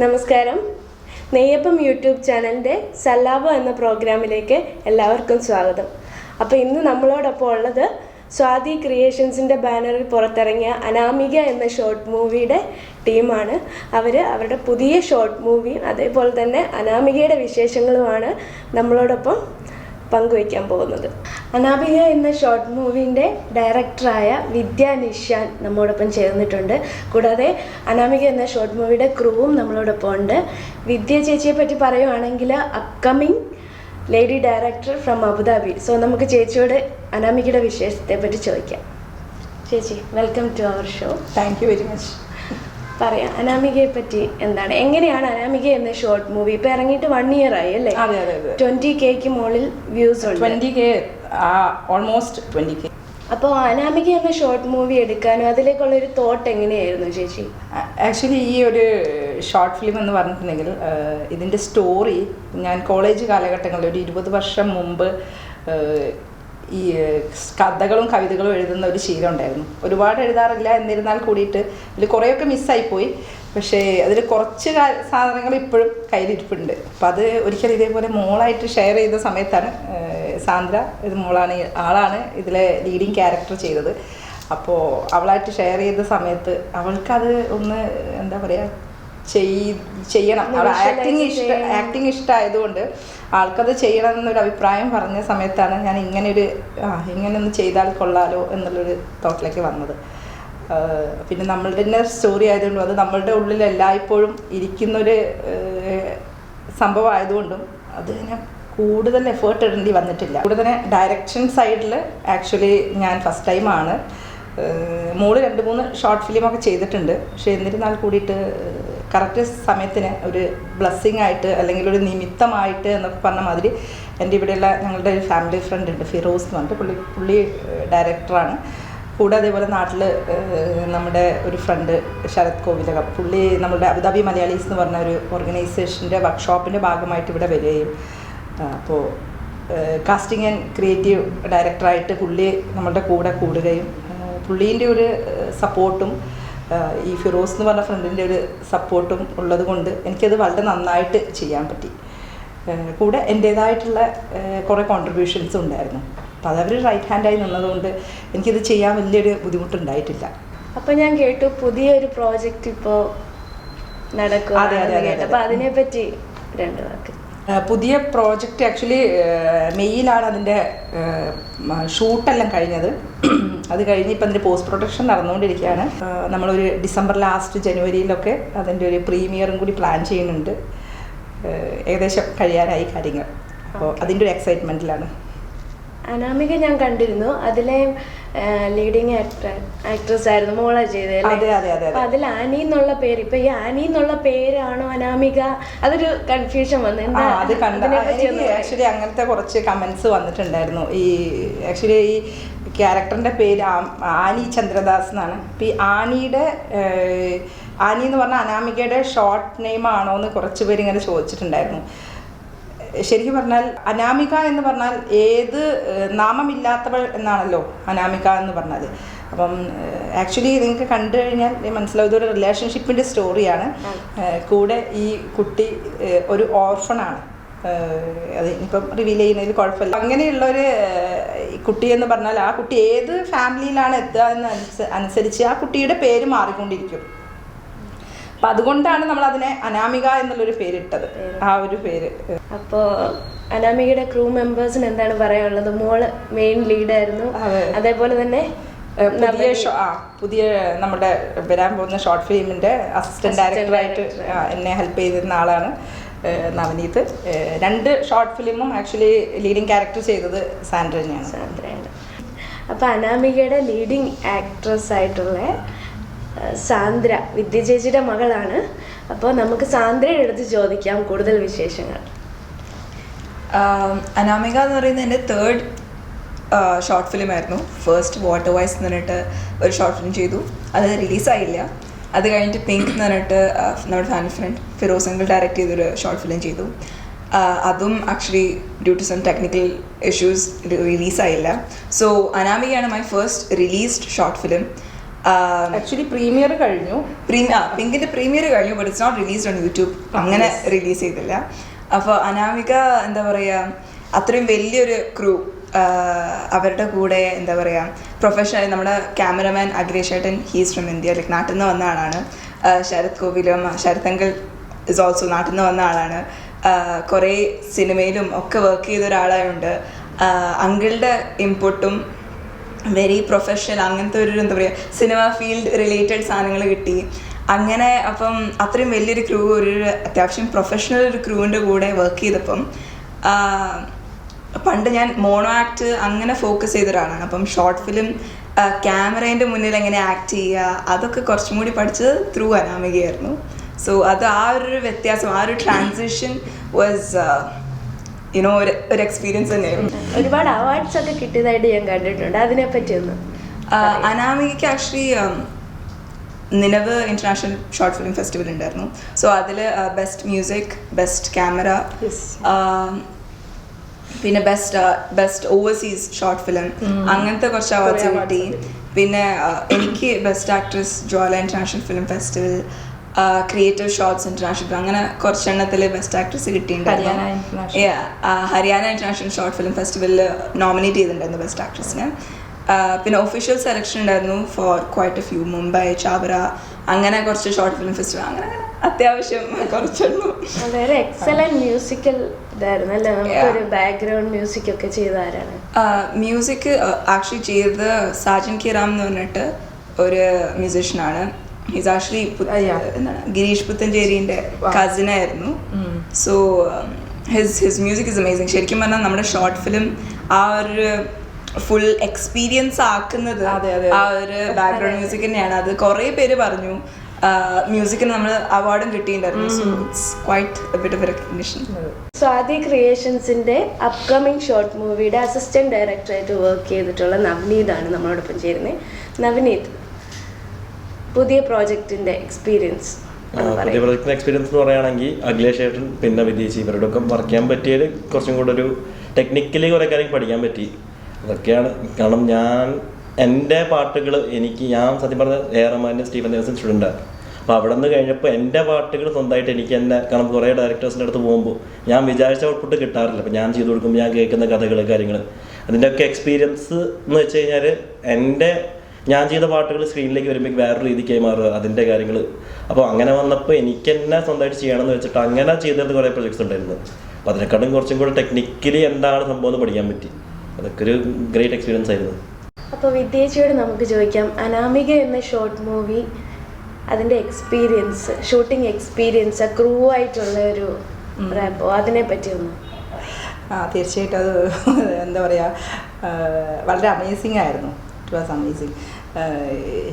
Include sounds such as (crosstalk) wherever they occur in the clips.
നമസ്കാരം. നെയ്യപ്പം യൂട്യൂബ് ചാനലിന്റെ സല്ലാബ എന്ന പ്രോഗ്രാമിലേക്ക് എല്ലാവർക്കും സ്വാഗതം. അപ്പോൾ ഇന്ന് നമ്മളോടൊപ്പം ഉള്ളത് സ്വാതി ക്രിയേഷൻസിന്റെ ബാനറിൽ പുറത്തിറങ്ങിയ അനാമിക എന്ന ഷോർട്ട് മൂവിയുടെ ടീമാണ്. അവർ അവരുടെ പുതിയ ഷോർട്ട് മൂവിയും അതേപോലെ തന്നെ അനാമികയുടെ വിശേഷങ്ങളുമാണ് നമ്മളോടൊപ്പം പങ്കുവയ്ക്കാൻ പോകുന്നത്. അനാബിക എന്ന ഷോർട്ട് മൂവിന്റെ ഡയറക്ടറായ വിദ്യ നിഷാൻ നമ്മോടൊപ്പം ചേർന്നിട്ടുണ്ട്. കൂടാതെ അനാമിക എന്ന ഷോർട്ട് മൂവിയുടെ ക്രൂവും നമ്മളോടൊപ്പം ഉണ്ട്. വിദ്യ ചേച്ചിയെ പറ്റി പറയുവാണെങ്കിൽ upcoming lady director from Abu Dhabi so നമുക്ക് ചേച്ചിയോട് അനാമികയുടെ വിശേഷത്തെ പറ്റി ചോദിക്കാം. ചേച്ചി welcome to our show thank you very much പറയാം. അനാമികയെ പറ്റി എന്താണ്? എങ്ങനെയാണ് അനാമിക എന്ന ഷോർട്ട് മൂവി ഇപ്പൊ ഇറങ്ങിയിട്ട് വൺ ഇയർ ആയി അല്ലേ? ട്വന്റി കെക്ക് മുകളിൽ വ്യൂസ് ഉണ്ട്. Twenty K almost twenty K അപ്പോൾ അനാമിക എന്ന ഷോർട്ട് മൂവി എടുക്കാനും അതിലേക്കുള്ള ഒരു തോട്ട് എങ്ങനെയായിരുന്നു ചേച്ചി? ആക്ച്വലി ഈ ഒരു ഷോർട്ട് ഫിലിം എന്ന് പറഞ്ഞിട്ടുണ്ടെങ്കിൽ ഇതിന്റെ സ്റ്റോറി ഞാൻ കോളേജ് കാലഘട്ടങ്ങളിൽ ഒരു ഇരുപത് വർഷം മുമ്പ് ഈ കഥകളും കവിതകളും എഴുതുന്ന ഒരു ശീലം ഉണ്ടായിരുന്നു ഒരുപാട് എഴുതാറില്ല എന്നിരുന്നാൽ കൂടിയിട്ട് ഇതിൽ കുറേയൊക്കെ മിസ്സായിപ്പോയി. പക്ഷേ അതിൽ കുറച്ച് സാധനങ്ങൾ ഇപ്പോഴും കയ്യിലിരിപ്പുണ്ട്. അപ്പം അത് ഒരിക്കലും ഇതേപോലെ മോളായിട്ട് ഷെയർ ചെയ്ത സമയത്താണ് സാന്ദ്ര ഇത് മോളാണ് ആളാണ് ഇതിലെ ലീഡിങ് ക്യാരക്ടർ ചെയ്തത്. അപ്പോൾ അവളായിട്ട് ഷെയർ ചെയ്ത സമയത്ത് അവൾക്കത് ഒന്ന് എന്താ പറയുക ചെയ്യണം. അവിടെ ആക്ടിങ് ഇഷ്ട. ആക്ടിങ് ഇഷ്ടമായതുകൊണ്ട് ആൾക്കത് ചെയ്യണം എന്നൊരു അഭിപ്രായം പറഞ്ഞ സമയത്താണ് ഞാൻ ഇങ്ങനെ ഒരു ആ ഇങ്ങനെ ഒന്ന് ചെയ്താൽ കൊള്ളാലോ എന്നുള്ളൊരു തോട്ടിലേക്ക് വന്നത്. പിന്നെ നമ്മളുടെ തന്നെ സ്റ്റോറി ആയതുകൊണ്ടും അത് നമ്മളുടെ ഉള്ളിൽ എല്ലായ്പ്പോഴും ഇരിക്കുന്നൊരു സംഭവമായതുകൊണ്ടും സംഭവം ആയതുകൊണ്ടും അത് ഞാൻ കൂടുതൽ എഫേർട്ട് ഇടേണ്ടി വന്നിട്ടില്ല. കൂടുതൽ ഡയറക്ഷൻ സൈഡിൽ ആക്ച്വലി ഞാൻ ഫസ്റ്റ് ടൈമാണ് മോൾ രണ്ട് മൂന്ന് ഷോർട്ട് ഫിലിമൊക്കെ ചെയ്തിട്ടുണ്ട്. പക്ഷേ എന്നിരുന്നാൽ കൂടിയിട്ട് കറക്റ്റ് സമയത്തിന് ഒരു ബ്ലെസ്സിങ് ആയിട്ട് അല്ലെങ്കിൽ ഒരു നിമിത്തമായിട്ട് എന്നൊക്കെ പറഞ്ഞ മാതിരി എന്റെ ഇവിടെയുള്ള ഞങ്ങളുടെ ഒരു ഫാമിലി ഫ്രണ്ട് ഉണ്ട് ഫിറോസ് എന്ന് പറഞ്ഞിട്ട് പുള്ളി പുള്ളി ഡയറക്ടറാണ് കൂടെ അതേപോലെ നാട്ടിൽ നമ്മുടെ ഒരു ഫ്രണ്ട് ശരത് കോവിലകം. പുള്ളി നമ്മുടെ അബുദാബി മലയാളീസ് എന്ന് പറഞ്ഞ ഒരു ഓർഗനൈസേഷന്റെ വർക്ക്ഷോപ്പിന്റെ ഭാഗമായിട്ട് ഇവിടെ വരികയും അപ്പോൾ കാസ്റ്റിംഗ് ആൻഡ് ക്രിയേറ്റീവ് ഡയറക്ടറായിട്ട് പുള്ളി നമ്മളുടെ കൂടെ കൂടുകയും പുള്ളീന്റെ ഒരു സപ്പോർട്ടും ഈ ഫിറോസ് എന്ന് പറഞ്ഞ ഫ്രണ്ടിന്റെ ഒരു സപ്പോർട്ടും ഉള്ളത് കൊണ്ട് എനിക്കത് വളരെ നന്നായിട്ട് ചെയ്യാൻ പറ്റി. കൂടെ എന്റേതായിട്ടുള്ള കുറേ കോൺട്രിബ്യൂഷൻസ് ഉണ്ടായിരുന്നു. അപ്പോൾ അതവർ റൈറ്റ് ഹാൻഡായി നിന്നതുകൊണ്ട് എനിക്കിത് ചെയ്യാൻ വലിയൊരു ബുദ്ധിമുട്ടുണ്ടായിട്ടില്ല. അപ്പോൾ ഞാൻ കേട്ടു പുതിയൊരു പ്രോജക്റ്റ് ഇപ്പോൾ നടക്കുക അതെ, അതെ, അതെ, അതെ. അപ്പൊ അതിനെ രണ്ട് വാക്ക്. പുതിയ പ്രോജക്റ്റ് ആക്ച്വലി മെയ്യിലാണ് അതിന്റെ ഷൂട്ടെല്ലാം കഴിഞ്ഞത്. അത് കഴിഞ്ഞ് ഇപ്പം അതിന്റെ പോസ്റ്റ് പ്രൊഡക്ഷൻ നടന്നുകൊണ്ടിരിക്കുകയാണ്. നമ്മളൊരു ഡിസംബർ ലാസ്റ്റ് ജനുവരിയിലൊക്കെ അതിന്റെ ഒരു പ്രീമിയറും കൂടി പ്ലാൻ ചെയ്യുന്നുണ്ട്. ഏകദേശം കഴിയാനായി കാര്യങ്ങൾ. അപ്പോൾ അതിന്റെ ഒരു എക്സൈറ്റ്മെന്റിലാണ് അനാമിക ഞാൻ കണ്ടിരുന്നു. അതിലെ ലീഡിങ് ആക്ടർ ആക്ട്രസ് ആയിരുന്നു മോള ചെയ്തത് അതെ, അതെ, അതെ, അതെ. അതിൽ ആനി എന്നുള്ള പേര് ഇപ്പൊ ഈ ആനി എന്നുള്ള പേരാണോ അനാമിക? അതൊരു കൺഫ്യൂഷൻ വന്നു. അത് കണ്ട. ആക്ച്വലി അങ്ങനത്തെ കുറച്ച് കമന്റ്സ് വന്നിട്ടുണ്ടായിരുന്നു. ഈ ആക്ച്വലി ഈ ക്യാരക്ടറിന്റെ പേര് ആനി ചന്ദ്രദാസ് എന്നാണ്. അപ്പം ഈ ആനിയുടെ ആനി എന്ന് പറഞ്ഞാൽ അനാമികയുടെ ഷോർട്ട് നെയിം ആണോ എന്ന് കുറച്ച് പേര് ഇങ്ങനെ ചോദിച്ചിട്ടുണ്ടായിരുന്നു. ശരിക്കും പറഞ്ഞാൽ അനാമിക എന്ന് പറഞ്ഞാൽ ഏത് നാമമില്ലാത്തവൾ എന്നാണല്ലോ അനാമിക എന്ന് പറഞ്ഞത് അപ്പം ആക്ച്വലി നിങ്ങൾക്ക് കണ്ടു കഴിഞ്ഞാൽ മനസ്സിലാവും ഇതൊരു റിലേഷൻഷിപ്പിന്റെ സ്റ്റോറിയാണ് കൂടെ ഈ കുട്ടി ഒരു ഓർഫണാണ് അത് ഇപ്പം റിവീൽ ചെയ്യുന്നതിൽ കുഴപ്പമില്ല. അങ്ങനെയുള്ള കുട്ടി എന്ന് പറഞ്ഞാൽ ആ കുട്ടി ഏത് ഫാമിലിയിലാണ് എത്തുക എന്ന് അനുസ- അനുസരിച്ച് ആ കുട്ടിയുടെ പേര് മാറിക്കൊണ്ടിരിക്കും. അപ്പം അതുകൊണ്ടാണ് നമ്മൾ അതിനെ അനാമിക എന്നുള്ളൊരു പേരിട്ടത്. ആ ഒരു പേര്. അപ്പോ അനാമികയുടെ ക്രൂ മെമ്പേഴ്സിന് എന്താണ് പറയാനുള്ളത്? മോൾ മെയിൻ ലീഡായിരുന്നു അതെ. അതേപോലെ തന്നെ പുതിയ ഷോ ആ പുതിയ നമ്മുടെ വരാൻ പോകുന്ന ഷോർട്ട് ഫിലിമിന്റെ അസിസ്റ്റന്റ് ഡയറക്ടറായിട്ട് എന്നെ ഹെൽപ്പ് ചെയ്തിരുന്ന ആളാണ്. നവനീത്. രണ്ട് ഷോർട്ട് ഫിലിമും ആക്ച്വലി ലീഡിങ് ക്യാരക്ടർ ചെയ്തത് സാൻഡ്ര തന്നെയാണ്. അപ്പോൾ അപ്പൊ അനാമികയുടെ ലീഡിങ് ആക്ട്രസ് ആയിട്ടുള്ള സാന്ദ്ര വിദ്യ ചേച്ചിയുടെ മകളാണ്. അപ്പോൾ നമുക്ക് സാന്ദ്രയുടെ അടുത്ത് ചോദിക്കാം കൂടുതൽ വിശേഷങ്ങൾ. അനാമിക എന്ന് പറയുന്നത് എന്റെ തേർഡ് ഷോർട്ട് ഫിലിം ആയിരുന്നു. ഫസ്റ്റ് വാട്ടർ വൈസ് എന്ന് പറഞ്ഞിട്ട് ഒരു ഷോർട്ട് ഫിലിം ചെയ്തു. അത് റിലീസായില്ല അത് കഴിഞ്ഞിട്ട് പിങ്ക് എന്ന് പറഞ്ഞിട്ട് നമ്മുടെ family friend Firoz uncle direct ചെയ്തൊരു ഷോർട്ട് ഫിലിം ചെയ്തു. അതും actually due to some technical issues റിലീസായില്ല so അനാമികയാണ് my first released short film actually premiere കഴിഞ്ഞു. പിങ്കിന്റെ പ്രീമിയർ കഴിഞ്ഞു but it's not released on YouTube അങ്ങനെ റിലീസ് ചെയ്തില്ല. അപ്പോൾ അനാമിക എന്താ പറയുക അത്രയും വലിയൊരു ക്രൂ അവരുടെ കൂടെ എന്താ പറയുക പ്രൊഫഷണൽ നമ്മുടെ ക്യാമറമാൻ അഗ്രേഷേട്ടൻ ഹീസ് ഫ്രം ഇന്ത്യ ലൈക്ക് നാട്ടിൽ നിന്ന് വന്ന ആളാണ്. ശരത് കോവിലും ശരത് അങ്കിൾ ഇസ് ഓൾസോ നാട്ടിൽ നിന്ന് വന്ന ആളാണ്. കുറേ സിനിമയിലും ഒക്കെ വർക്ക് ചെയ്ത ഒരാളായുണ്ട് അങ്കിളുടെ ഇൻപുട്ടും വെരി പ്രൊഫഷണൽ അങ്ങനത്തെ ഒരു എന്താ പറയുക സിനിമ ഫീൽഡ് റിലേറ്റഡ് സാധനങ്ങൾ കിട്ടി. അങ്ങനെ അപ്പം അത്രയും വലിയൊരു ക്രൂ ഒരു അത്യാവശ്യം പ്രൊഫഷണൽ ഒരു ക്രൂവിന്റെ കൂടെ വർക്ക് ചെയ്തപ്പം പണ്ട് ഞാൻ മോണോ ആക്ട് അങ്ങനെ ഫോക്കസ് ചെയ്ത ഒരാളാണ് അപ്പം ഷോർട്ട് ഫിലിം ക്യാമറേന്റെ മുന്നിൽ എങ്ങനെ ആക്ട് ചെയ്യുക അതൊക്കെ കുറച്ചും കൂടി പഠിച്ചത് ത്രൂ അനാമികയായിരുന്നു. സോ അത് ആ ഒരു വ്യത്യാസം ആ ഒരു ട്രാൻസിഷൻ വാസ് യുനോ ഒരു ഒരു എക്സ്പീരിയൻസ് തന്നെയായിരുന്നു. ഒരുപാട് അവാർഡ്സ് ഒക്കെ കിട്ടിയതായിട്ട് ഞാൻ കണ്ടിട്ടുണ്ട്. അതിനെപ്പറ്റി ഒന്ന് ആഹ് അനാമികയ്ക്ക് actually നിലവ് international short film festival ഉണ്ടായിരുന്നു. സോ അതിൽ ബെസ്റ്റ് മ്യൂസിക് ബെസ്റ്റ് ക്യാമറ. പിന്നെ best best overseas short film അങ്ങനത്തെ കുറച്ച് അവാർഡ്സ് കിട്ടി. പിന്നെ എനിക്ക് best actress ജോല international film festival creative shorts international അങ്ങനെ കുറച്ചെണ്ണത്തിൽ ബെസ്റ്റ് ആക്ട്രസ് കിട്ടിയിട്ടുണ്ടായിരുന്നു. ഹരിയാന ഇന്റർനാഷണൽ ഷോർട്ട് ഫിലിം ഫെസ്റ്റിവലിൽ നോമിനേറ്റ് ചെയ്തിട്ടുണ്ടായിരുന്നു ബെസ്റ്റ് ആക്ട്രസിന് പിന്നെ ഒഫീഷ്യൽ സെലക്ഷൻ ഉണ്ടായിരുന്നു for quite a few Mumbai ചാബറ അങ്ങനെ കുറച്ച് ഷോർട്ട് ഫിലിം ഫെസ്റ്റിവൽ അങ്ങനെ അത്യാവശ്യം കുറച്ചുള്ളൂ. വളരെ എക്സലന്റ് മ്യൂസിക്കൽ ഇതായിരുന്നു അല്ലേ? നമുക്കൊരു ബാക്ക്ഗ്രൗണ്ട് മ്യൂസിക് ഒക്കെ ചെയ്ത ആരാണ്? മ്യൂസിക് ആക്ച്വലി ചെയ്തത് സാജൻ കിറാം എന്ന് പറഞ്ഞിട്ട് ഒരു മ്യൂസീഷ്യനാണ് ഹിസ് ആക്ച്വലി. എന്താണ്? ഗിരീഷ് പുത്തഞ്ചേരിന്റെ cousin കസിനായിരുന്നു so his his music is amazing ശരിക്കും പറഞ്ഞാൽ നമ്മുടെ ഷോർട്ട് ഫിലിം ആ ഒരു ഫുൾ എക്സ്പീരിയൻസ് ആക്കുന്നത് അതെ, അതെ. ആ ഒരു ബാക്ക്ഗ്രൗണ്ട് മ്യൂസിക് തന്നെയാണ് അത് കുറേ പേര് പറഞ്ഞു. മ്യൂസിക്കിന് നമ്മൾ അവാർഡും കിട്ടിയിട്ടുണ്ടായിരുന്നു. So it's quite bit of recognition Swathi ക്രിയേഷൻസിന്റെ upcoming short മൂവിയുടെ അസിസ്റ്റന്റ് ഡയറക്ടറായിട്ട് വർക്ക് ചെയ്തിട്ടുള്ള നവനീതാണ് നമ്മളോടൊപ്പം ചേരുന്നത് നവനീത് പുതിയ പ്രോജക്റ്റിന്റെ എക്സ്പീരിയൻസ് പുതിയ പ്രോജക്റ്റിന്റെ എക്സ്പീരിയൻസ് എന്ന് പറയുകയാണെങ്കിൽ അഖിലേഷ് ഏട്ടൻ പിന്നെ വിദേശി ഇവരുടെ ഒക്കെ വർക്ക് ചെയ്യാൻ പറ്റിയത് കുറച്ചും കൂടെ ഒരു ടെക്നിക്കലി കുറെ കാര്യങ്ങൾ പഠിക്കാൻ പറ്റി. അതൊക്കെയാണ്. കാരണം ഞാൻ എന്റെ പാട്ടുകൾ എനിക്ക് ഞാൻ സത്യം പറഞ്ഞ ഏറമാന്റെ സ്റ്റീഫൻ ദേവസൻ സ്റ്റുഡന്റാണ് അപ്പോൾ അവിടെ നിന്ന് കഴിഞ്ഞപ്പോൾ എന്റെ പാട്ടുകൾ സ്വന്തമായിട്ട് എനിക്ക് എന്നെ കാരണം കുറേ ഡയറക്ടേഴ്സിന്റെ അടുത്ത് പോകുമ്പോൾ ഞാൻ വിചാരിച്ച ഔട്ട്പുട്ട് കിട്ടാറില്ല. അപ്പോൾ ഞാൻ ചെയ്ത് കൊടുക്കുമ്പോൾ ഞാൻ കേൾക്കുന്ന കഥകൾ കാര്യങ്ങൾ അതിന്റെയൊക്കെ എക്സ്പീരിയൻസ് എന്ന് വെച്ച് കഴിഞ്ഞാൽ എന്റെ ഞാൻ ചെയ്ത പാട്ടുകൾ സ്ക്രീനിലേക്ക് വരുമ്പോൾ വേറൊരു രീതിക്കായി മാറുക അതിന്റെ കാര്യങ്ങൾ അപ്പോൾ അങ്ങനെ വന്നപ്പോൾ എനിക്ക് തന്നെ സ്വന്തമായിട്ട് ചെയ്യണമെന്ന് വെച്ചിട്ട് അങ്ങനെ ചെയ്തിരുന്ന കുറേ പ്രൊജക്ട്സ് ഉണ്ടായിരുന്നു. അപ്പോൾ അതിനെക്കാട്ടും കുറച്ചും കൂടെ ടെക്നിക്കലി എന്താണ് സംഭവം എന്ന് പഠിക്കാൻ പറ്റി. അതൊക്കെ ഒരു ഗ്രേറ്റ് എക്സ്പീരിയൻസ് ആയിരുന്നു. അപ്പോൾ വിദ്യേച്ചിയോട് നമുക്ക് ചോദിക്കാം അനാമിക എന്ന ഷോർട്ട് മൂവി അതിന്റെ എക്സ്പീരിയൻസ് ഷൂട്ടിംഗ് എക്സ്പീരിയൻസ് ക്രൂ ആയിട്ടുള്ള ഒരു റാപ്പോ അതിനെ പറ്റി ഒന്ന്. ആ തീർച്ചയായിട്ടും അത് എന്താ പറയുക വളരെ അമേസിങ് ആയിരുന്നു. ഇറ്റ് വാസ് അമേസിങ്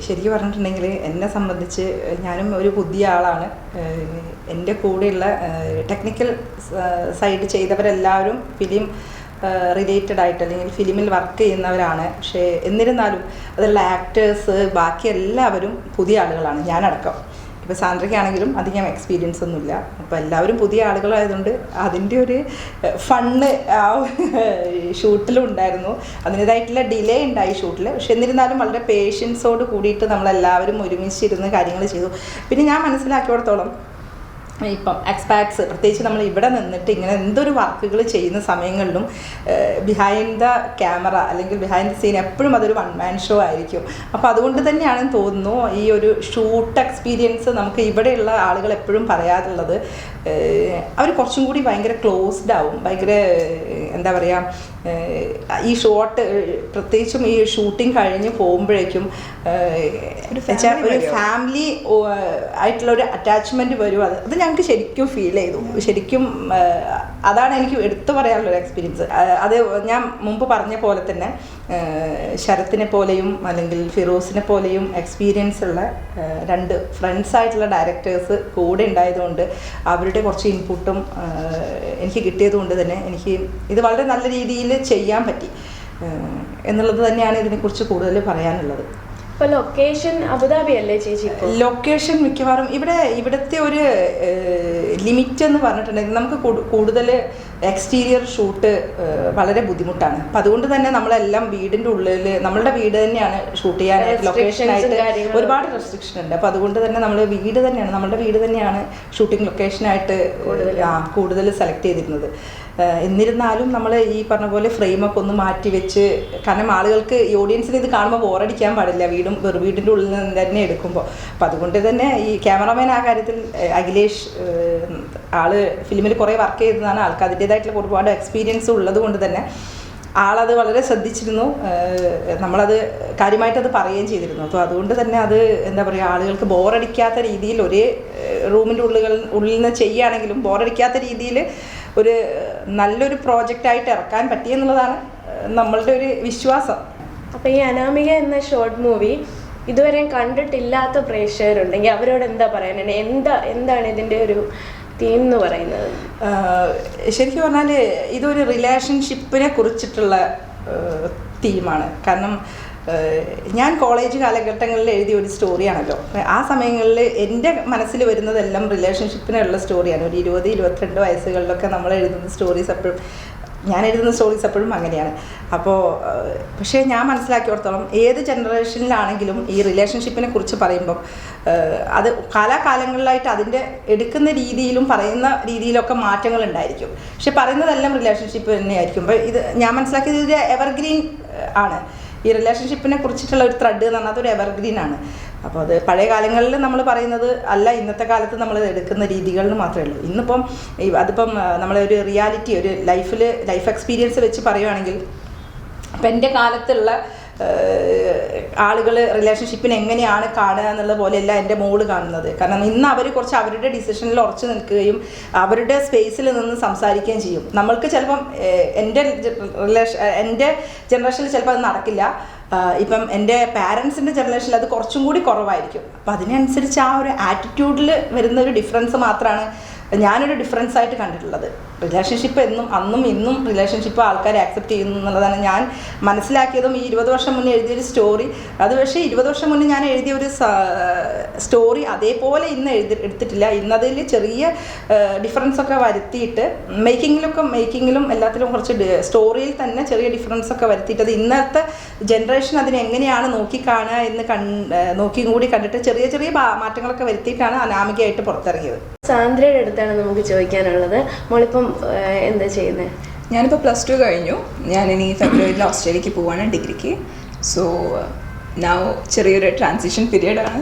ശരിക്കും പറഞ്ഞിട്ടുണ്ടെങ്കിൽ എന്നെ സംബന്ധിച്ച് ഞാനും ഒരു പുതിയ ആളാണ്. എന്റെ കൂടെയുള്ള ടെക്നിക്കൽ സൈഡ് ചെയ്തവരെല്ലാവരും ഫിലിം റിലേറ്റഡ് ആയിട്ട് അല്ലെങ്കിൽ ഫിലിമിൽ വർക്ക് ചെയ്യുന്നവരാണ്. പക്ഷേ എന്നിരുന്നാലും അതിലുള്ള ആക്ടേഴ്സ് ബാക്കി എല്ലാവരും പുതിയ ആളുകളാണ്. ഞാനടക്കം. ഇപ്പോൾ സാന്ദ്രയ്ക്കാണെങ്കിലും അധികം എക്സ്പീരിയൻസ് ഒന്നുമില്ല. അപ്പോൾ എല്ലാവരും പുതിയ ആളുകളായതുകൊണ്ട് അതിന്റെ ഒരു ഫണ്ണ് ആ ഷൂട്ടിലും ഉണ്ടായിരുന്നു. അതിന്റേതായിട്ടുള്ള ഡിലേ ഉണ്ടായി ഷൂട്ടിൽ പക്ഷെ എന്നിരുന്നാലും വളരെ പേഷ്യൻസോട് കൂടിയിട്ട് നമ്മളെല്ലാവരും ഒരുമിച്ചിരുന്ന് കാര്യങ്ങൾ ചെയ്തു. പിന്നെ ഞാൻ മനസ്സിലാക്കിയോടത്തോളം ഇപ്പം എക്സ്പാക്ട്സ് പ്രത്യേകിച്ച് നമ്മൾ ഇവിടെ നിന്നിട്ട് ഇങ്ങനെ എന്തൊരു വർക്കുകൾ ചെയ്യുന്ന സമയങ്ങളിലും ബിഹൈൻഡ് ദ ക്യാമറ അല്ലെങ്കിൽ ബിഹൈൻഡ് ദ സീൻ എപ്പോഴും അതൊരു വൺ മാൻ ഷോ ആയിരിക്കും. അപ്പോൾ അതുകൊണ്ട് തന്നെയാണെന്ന് തോന്നുന്നു ഈ ഒരു ഷൂട്ട് എക്സ്പീരിയൻസ് നമുക്ക് ഇവിടെയുള്ള ആളുകൾ എപ്പോഴും പറയാറുള്ളത്. അവർ കുറച്ചും കൂടി ഭയങ്കര ക്ലോസ്ഡ് ആവും. ഭയങ്കര എന്താ പറയുക ഈ ഷോട്ട് പ്രത്യേകിച്ചും ഈ ഷൂട്ടിംഗ് കഴിഞ്ഞ് പോകുമ്പോഴേക്കും ഒരു ഒരു ഫാമിലി ആയിട്ടുള്ള ഒരു അറ്റാച്ച്മെന്റ് വരും. അത് അത് ഞങ്ങൾക്ക് ശരിക്കും ഫീൽ ചെയ്തു. ശരിക്കും അതാണ് എനിക്ക് എടുത്തു പറയാനുള്ളൊരു എക്സ്പീരിയൻസ് അത് ഞാൻ മുമ്പ് പറഞ്ഞ പോലെ തന്നെ ശരത്തിനെ പോലെയും അല്ലെങ്കിൽ ഫിറോസിനെ പോലെയും എക്സ്പീരിയൻസ് ഉള്ള രണ്ട് ഫ്രണ്ട്സ് ആയിട്ടുള്ള ഡയറക്ടേഴ്സ് കൂടെ ഉണ്ടായതുകൊണ്ട് അവരുടെ കുറച്ച് ഇൻപുട്ടും എനിക്ക് കിട്ടിയതുകൊണ്ട് തന്നെ എനിക്ക് ഇത് വളരെ നല്ല രീതിയിൽ ചെയ്യാൻ പറ്റി. എന്നുള്ളത് തന്നെയാണ് ഇതിനെക്കുറിച്ച് കൂടുതൽ പറയാനുള്ളത്. ഇപ്പൊ ലൊക്കേഷൻ അബുദാബി അല്ലേ ചേച്ചി ലൊക്കേഷൻ മിക്കവാറും ഇവിടെ ഇവിടുത്തെ ഒരു ലിമിറ്റ് എന്ന് പറഞ്ഞിട്ടുണ്ടെങ്കിൽ നമുക്ക് കൂടു- കൂടുതൽ എക്സ്റ്റീരിയർ ഷൂട്ട് വളരെ ബുദ്ധിമുട്ടാണ്. അപ്പം അതുകൊണ്ട് തന്നെ നമ്മളെല്ലാം വീടിന്റെ ഉള്ളിൽ നമ്മളുടെ വീട് തന്നെയാണ് ഷൂട്ട് ചെയ്യാനായിട്ട് ലൊക്കേഷനായിട്ട് ഒരുപാട് റെസ്ട്രിക്ഷൻ ഉണ്ട്. അപ്പോൾ അതുകൊണ്ട് തന്നെ നമ്മൾ വീട് തന്നെയാണ് നമ്മുടെ വീട് തന്നെയാണ് ഷൂട്ടിംഗ് ലൊക്കേഷനായിട്ട് കൂടുതൽ സെലക്ട് ചെയ്തിരുന്നത്. എന്നിരുന്നാലും നമ്മൾ ഈ പറഞ്ഞ പോലെ ഫ്രെയിമൊക്കെ ഒന്ന് മാറ്റി വെച്ച് കാരണം ആളുകൾക്ക് ഈ ഓഡിയൻസിന് ഇത് കാണുമ്പോൾ ബോറടിക്കാൻ പാടില്ല. വീടും വെറു വീടിന്റെ ഉള്ളിൽ നിന്ന് തന്നെ എടുക്കുമ്പോൾ അപ്പം അതുകൊണ്ട് തന്നെ ഈ ക്യാമറമാൻ ആ കാര്യത്തിൽ അഖിലേഷ് ആൾ ഫിലിമിൽ കുറേ വർക്ക് ചെയ്തതാണ്. ആൾക്ക് അതിന്റേതായിട്ടുള്ള ഒരുപാട് എക്സ്പീരിയൻസ് ഉള്ളത് കൊണ്ട് തന്നെ ആളത് വളരെ ശ്രദ്ധിച്ചിരുന്നു. നമ്മളത് കാര്യമായിട്ടത് പറയുകയും ചെയ്തിരുന്നു. അപ്പോൾ അതുകൊണ്ട് തന്നെ അത് എന്താ പറയുക ആളുകൾക്ക് ബോറടിക്കാത്ത രീതിയിൽ ഒരേ റൂമിന്റെ ഉള്ളുകൾ ഉള്ളിൽ നിന്ന് ചെയ്യുകയാണെങ്കിലും ബോറടിക്കാത്ത രീതിയിൽ ഒരു നല്ലൊരു പ്രോജക്റ്റായിട്ട് ഇറക്കാൻ പറ്റിയെന്നുള്ളതാണ് നമ്മളുടെ ഒരു വിശ്വാസം. അപ്പൊ ഈ അനാമിക എന്ന ഷോർട്ട് മൂവി ഇതുവരെ കണ്ടിട്ടില്ലാത്ത പ്രേക്ഷകരുണ്ടെങ്കിൽ അവരോട് എന്താ പറയാനാണ് എന്താ എന്താണ് ഇതിന്റെ ഒരു തീം എന്ന് പറയുന്നത്? ശരിക്കും പറഞ്ഞാൽ ഇതൊരു റിലേഷൻഷിപ്പിനെ കുറിച്ചിട്ടുള്ള തീമാണ് കാരണം ഞാൻ കോളേജ് കാലഘട്ടങ്ങളിൽ എഴുതിയ ഒരു സ്റ്റോറിയാണല്ലോ ആ സമയങ്ങളിൽ എന്റെ മനസ്സിൽ വരുന്നതെല്ലാം റിലേഷൻഷിപ്പിനുള്ള സ്റ്റോറിയാണ് ഒരു ഇരുപത് ഇരുപത്തിരണ്ട് വയസ്സുകളിലൊക്കെ നമ്മൾ എഴുതുന്ന സ്റ്റോറീസ് എപ്പോഴും ഞാൻ എഴുതുന്ന സ്റ്റോറീസ് എപ്പോഴും അങ്ങനെയാണ്. അപ്പോൾ പക്ഷേ ഞാൻ മനസ്സിലാക്കിയോടത്തോളം ഏത് ജനറേഷനിലാണെങ്കിലും ഈ റിലേഷൻഷിപ്പിനെ കുറിച്ച് പറയുമ്പം അത് കാലാകാലങ്ങളിലായിട്ട് അതിന്റെ എടുക്കുന്ന രീതിയിലും പറയുന്ന രീതിയിലൊക്കെ മാറ്റങ്ങൾ ഉണ്ടായിരിക്കും പക്ഷെ പറയുന്നതെല്ലാം റിലേഷൻഷിപ്പ് തന്നെയായിരിക്കും. അപ്പോൾ ഇത് ഞാൻ മനസ്സിലാക്കിയത് ഇത് എവർഗ്രീൻ ആണ്. ഈ റിലേഷൻഷിപ്പിനെ കുറിച്ചിട്ടുള്ള ഒരു ത്രെഡ് എന്ന് പറഞ്ഞാൽ അതൊരു എവർഗ്രീൻ ആണ്. അപ്പോൾ അത് പഴയ കാലങ്ങളിൽ നമ്മൾ പറയുന്നത് അല്ല ഇന്നത്തെ കാലത്ത് നമ്മൾ എടുക്കുന്ന രീതികളിൽ മാത്രമേ ഉള്ളൂ. ഇന്നിപ്പം അതിപ്പം നമ്മളെ നമ്മളൊരു റിയാലിറ്റി ഒരു ലൈഫിൽ ലൈഫ് എക്സ്പീരിയൻസ് വെച്ച് പറയുവാണെങ്കിൽ അപ്പം എന്റെ കാലത്തുള്ള ആളുകൾ റിലേഷൻഷിപ്പിനെ എങ്ങനെയാണ് കാണുക എന്നുള്ള പോലെയല്ല എന്റെ മോൾ കാണുന്നത്. കാരണം ഇന്ന് അവർ കുറച്ച് അവരുടെ ഡിസിഷനിൽ ഉറച്ചു നിൽക്കുകയും അവരുടെ സ്പേസിൽ നിന്ന് സംസാരിക്കുകയും ചെയ്യും. നമ്മൾക്ക് ചിലപ്പം എന്റെ റിലേഷൻ എന്റെ ജനറേഷനിൽ ചിലപ്പോൾ അത് നടക്കില്ല. ഇപ്പം എന്റെ പാരൻസിന്റെ ജനറേഷനിൽ അത് കുറച്ചും കൂടി കുറവായിരിക്കും. അപ്പം അതിനനുസരിച്ച് ആ ഒരു ആറ്റിറ്റ്യൂഡിൽ വരുന്ന ഒരു ഡിഫറൻസ് മാത്രമാണ് ഞാനൊരു ഡിഫറൻസ് ആയിട്ട് കണ്ടിട്ടുള്ളത്. റിലേഷൻഷിപ്പ് എന്നും അന്നും ഇന്നും റിലേഷൻഷിപ്പ് ആൾക്കാർ ആക്സെപ്റ്റ് ചെയ്യുന്നു എന്നുള്ളതാണ് ഞാൻ മനസ്സിലാക്കിയതും ഈ ഇരുപത് വർഷം മുന്നേ എഴുതിയൊരു സ്റ്റോറി അത് പക്ഷേ ഇരുപത് വർഷം മുന്നേ ഞാൻ എഴുതിയ ഒരു സ്റ്റോറി അതേപോലെ ഇന്ന് എഴുതി എടുത്തിട്ടില്ല. ഇന്നതിൽ ചെറിയ ഡിഫറൻസ് ഒക്കെ വരുത്തിയിട്ട് മേക്കിങ്ങിലൊക്കെ മേക്കിങ്ങിലും എല്ലാത്തിലും കുറച്ച് സ്റ്റോറിയിൽ തന്നെ ചെറിയ ഡിഫറൻസ് ഒക്കെ വരുത്തിയിട്ട് അത് ഇന്നത്തെ ജനറേഷൻ അതിനെ എങ്ങനെയാണ് നോക്കിക്കാണുക എന്ന് കൺ നോക്കിയും കൂടി കണ്ടിട്ട് ചെറിയ ചെറിയ മാറ്റങ്ങളൊക്കെ വരുത്തിയിട്ടാണ് അനാമികയായിട്ട് പുറത്തിറങ്ങിയത്. സാന്ദ്രയുടെ അടുത്താണ് നമുക്ക് ചോദിക്കാനുള്ളത്. മോളിപ്പം എന്താ ചെയ്യുന്നത് ഞാനിപ്പോൾ പ്ലസ് ടു കഴിഞ്ഞു. ഞാൻ ഇനി ഫെബ്രുവരിയിൽ ഓസ്ട്രേലിയക്ക് പോവാണ് ഡിഗ്രിക്ക്. സോ നൗ ചെറിയൊരു ട്രാൻസിഷൻ പീരീഡ് ആണ്.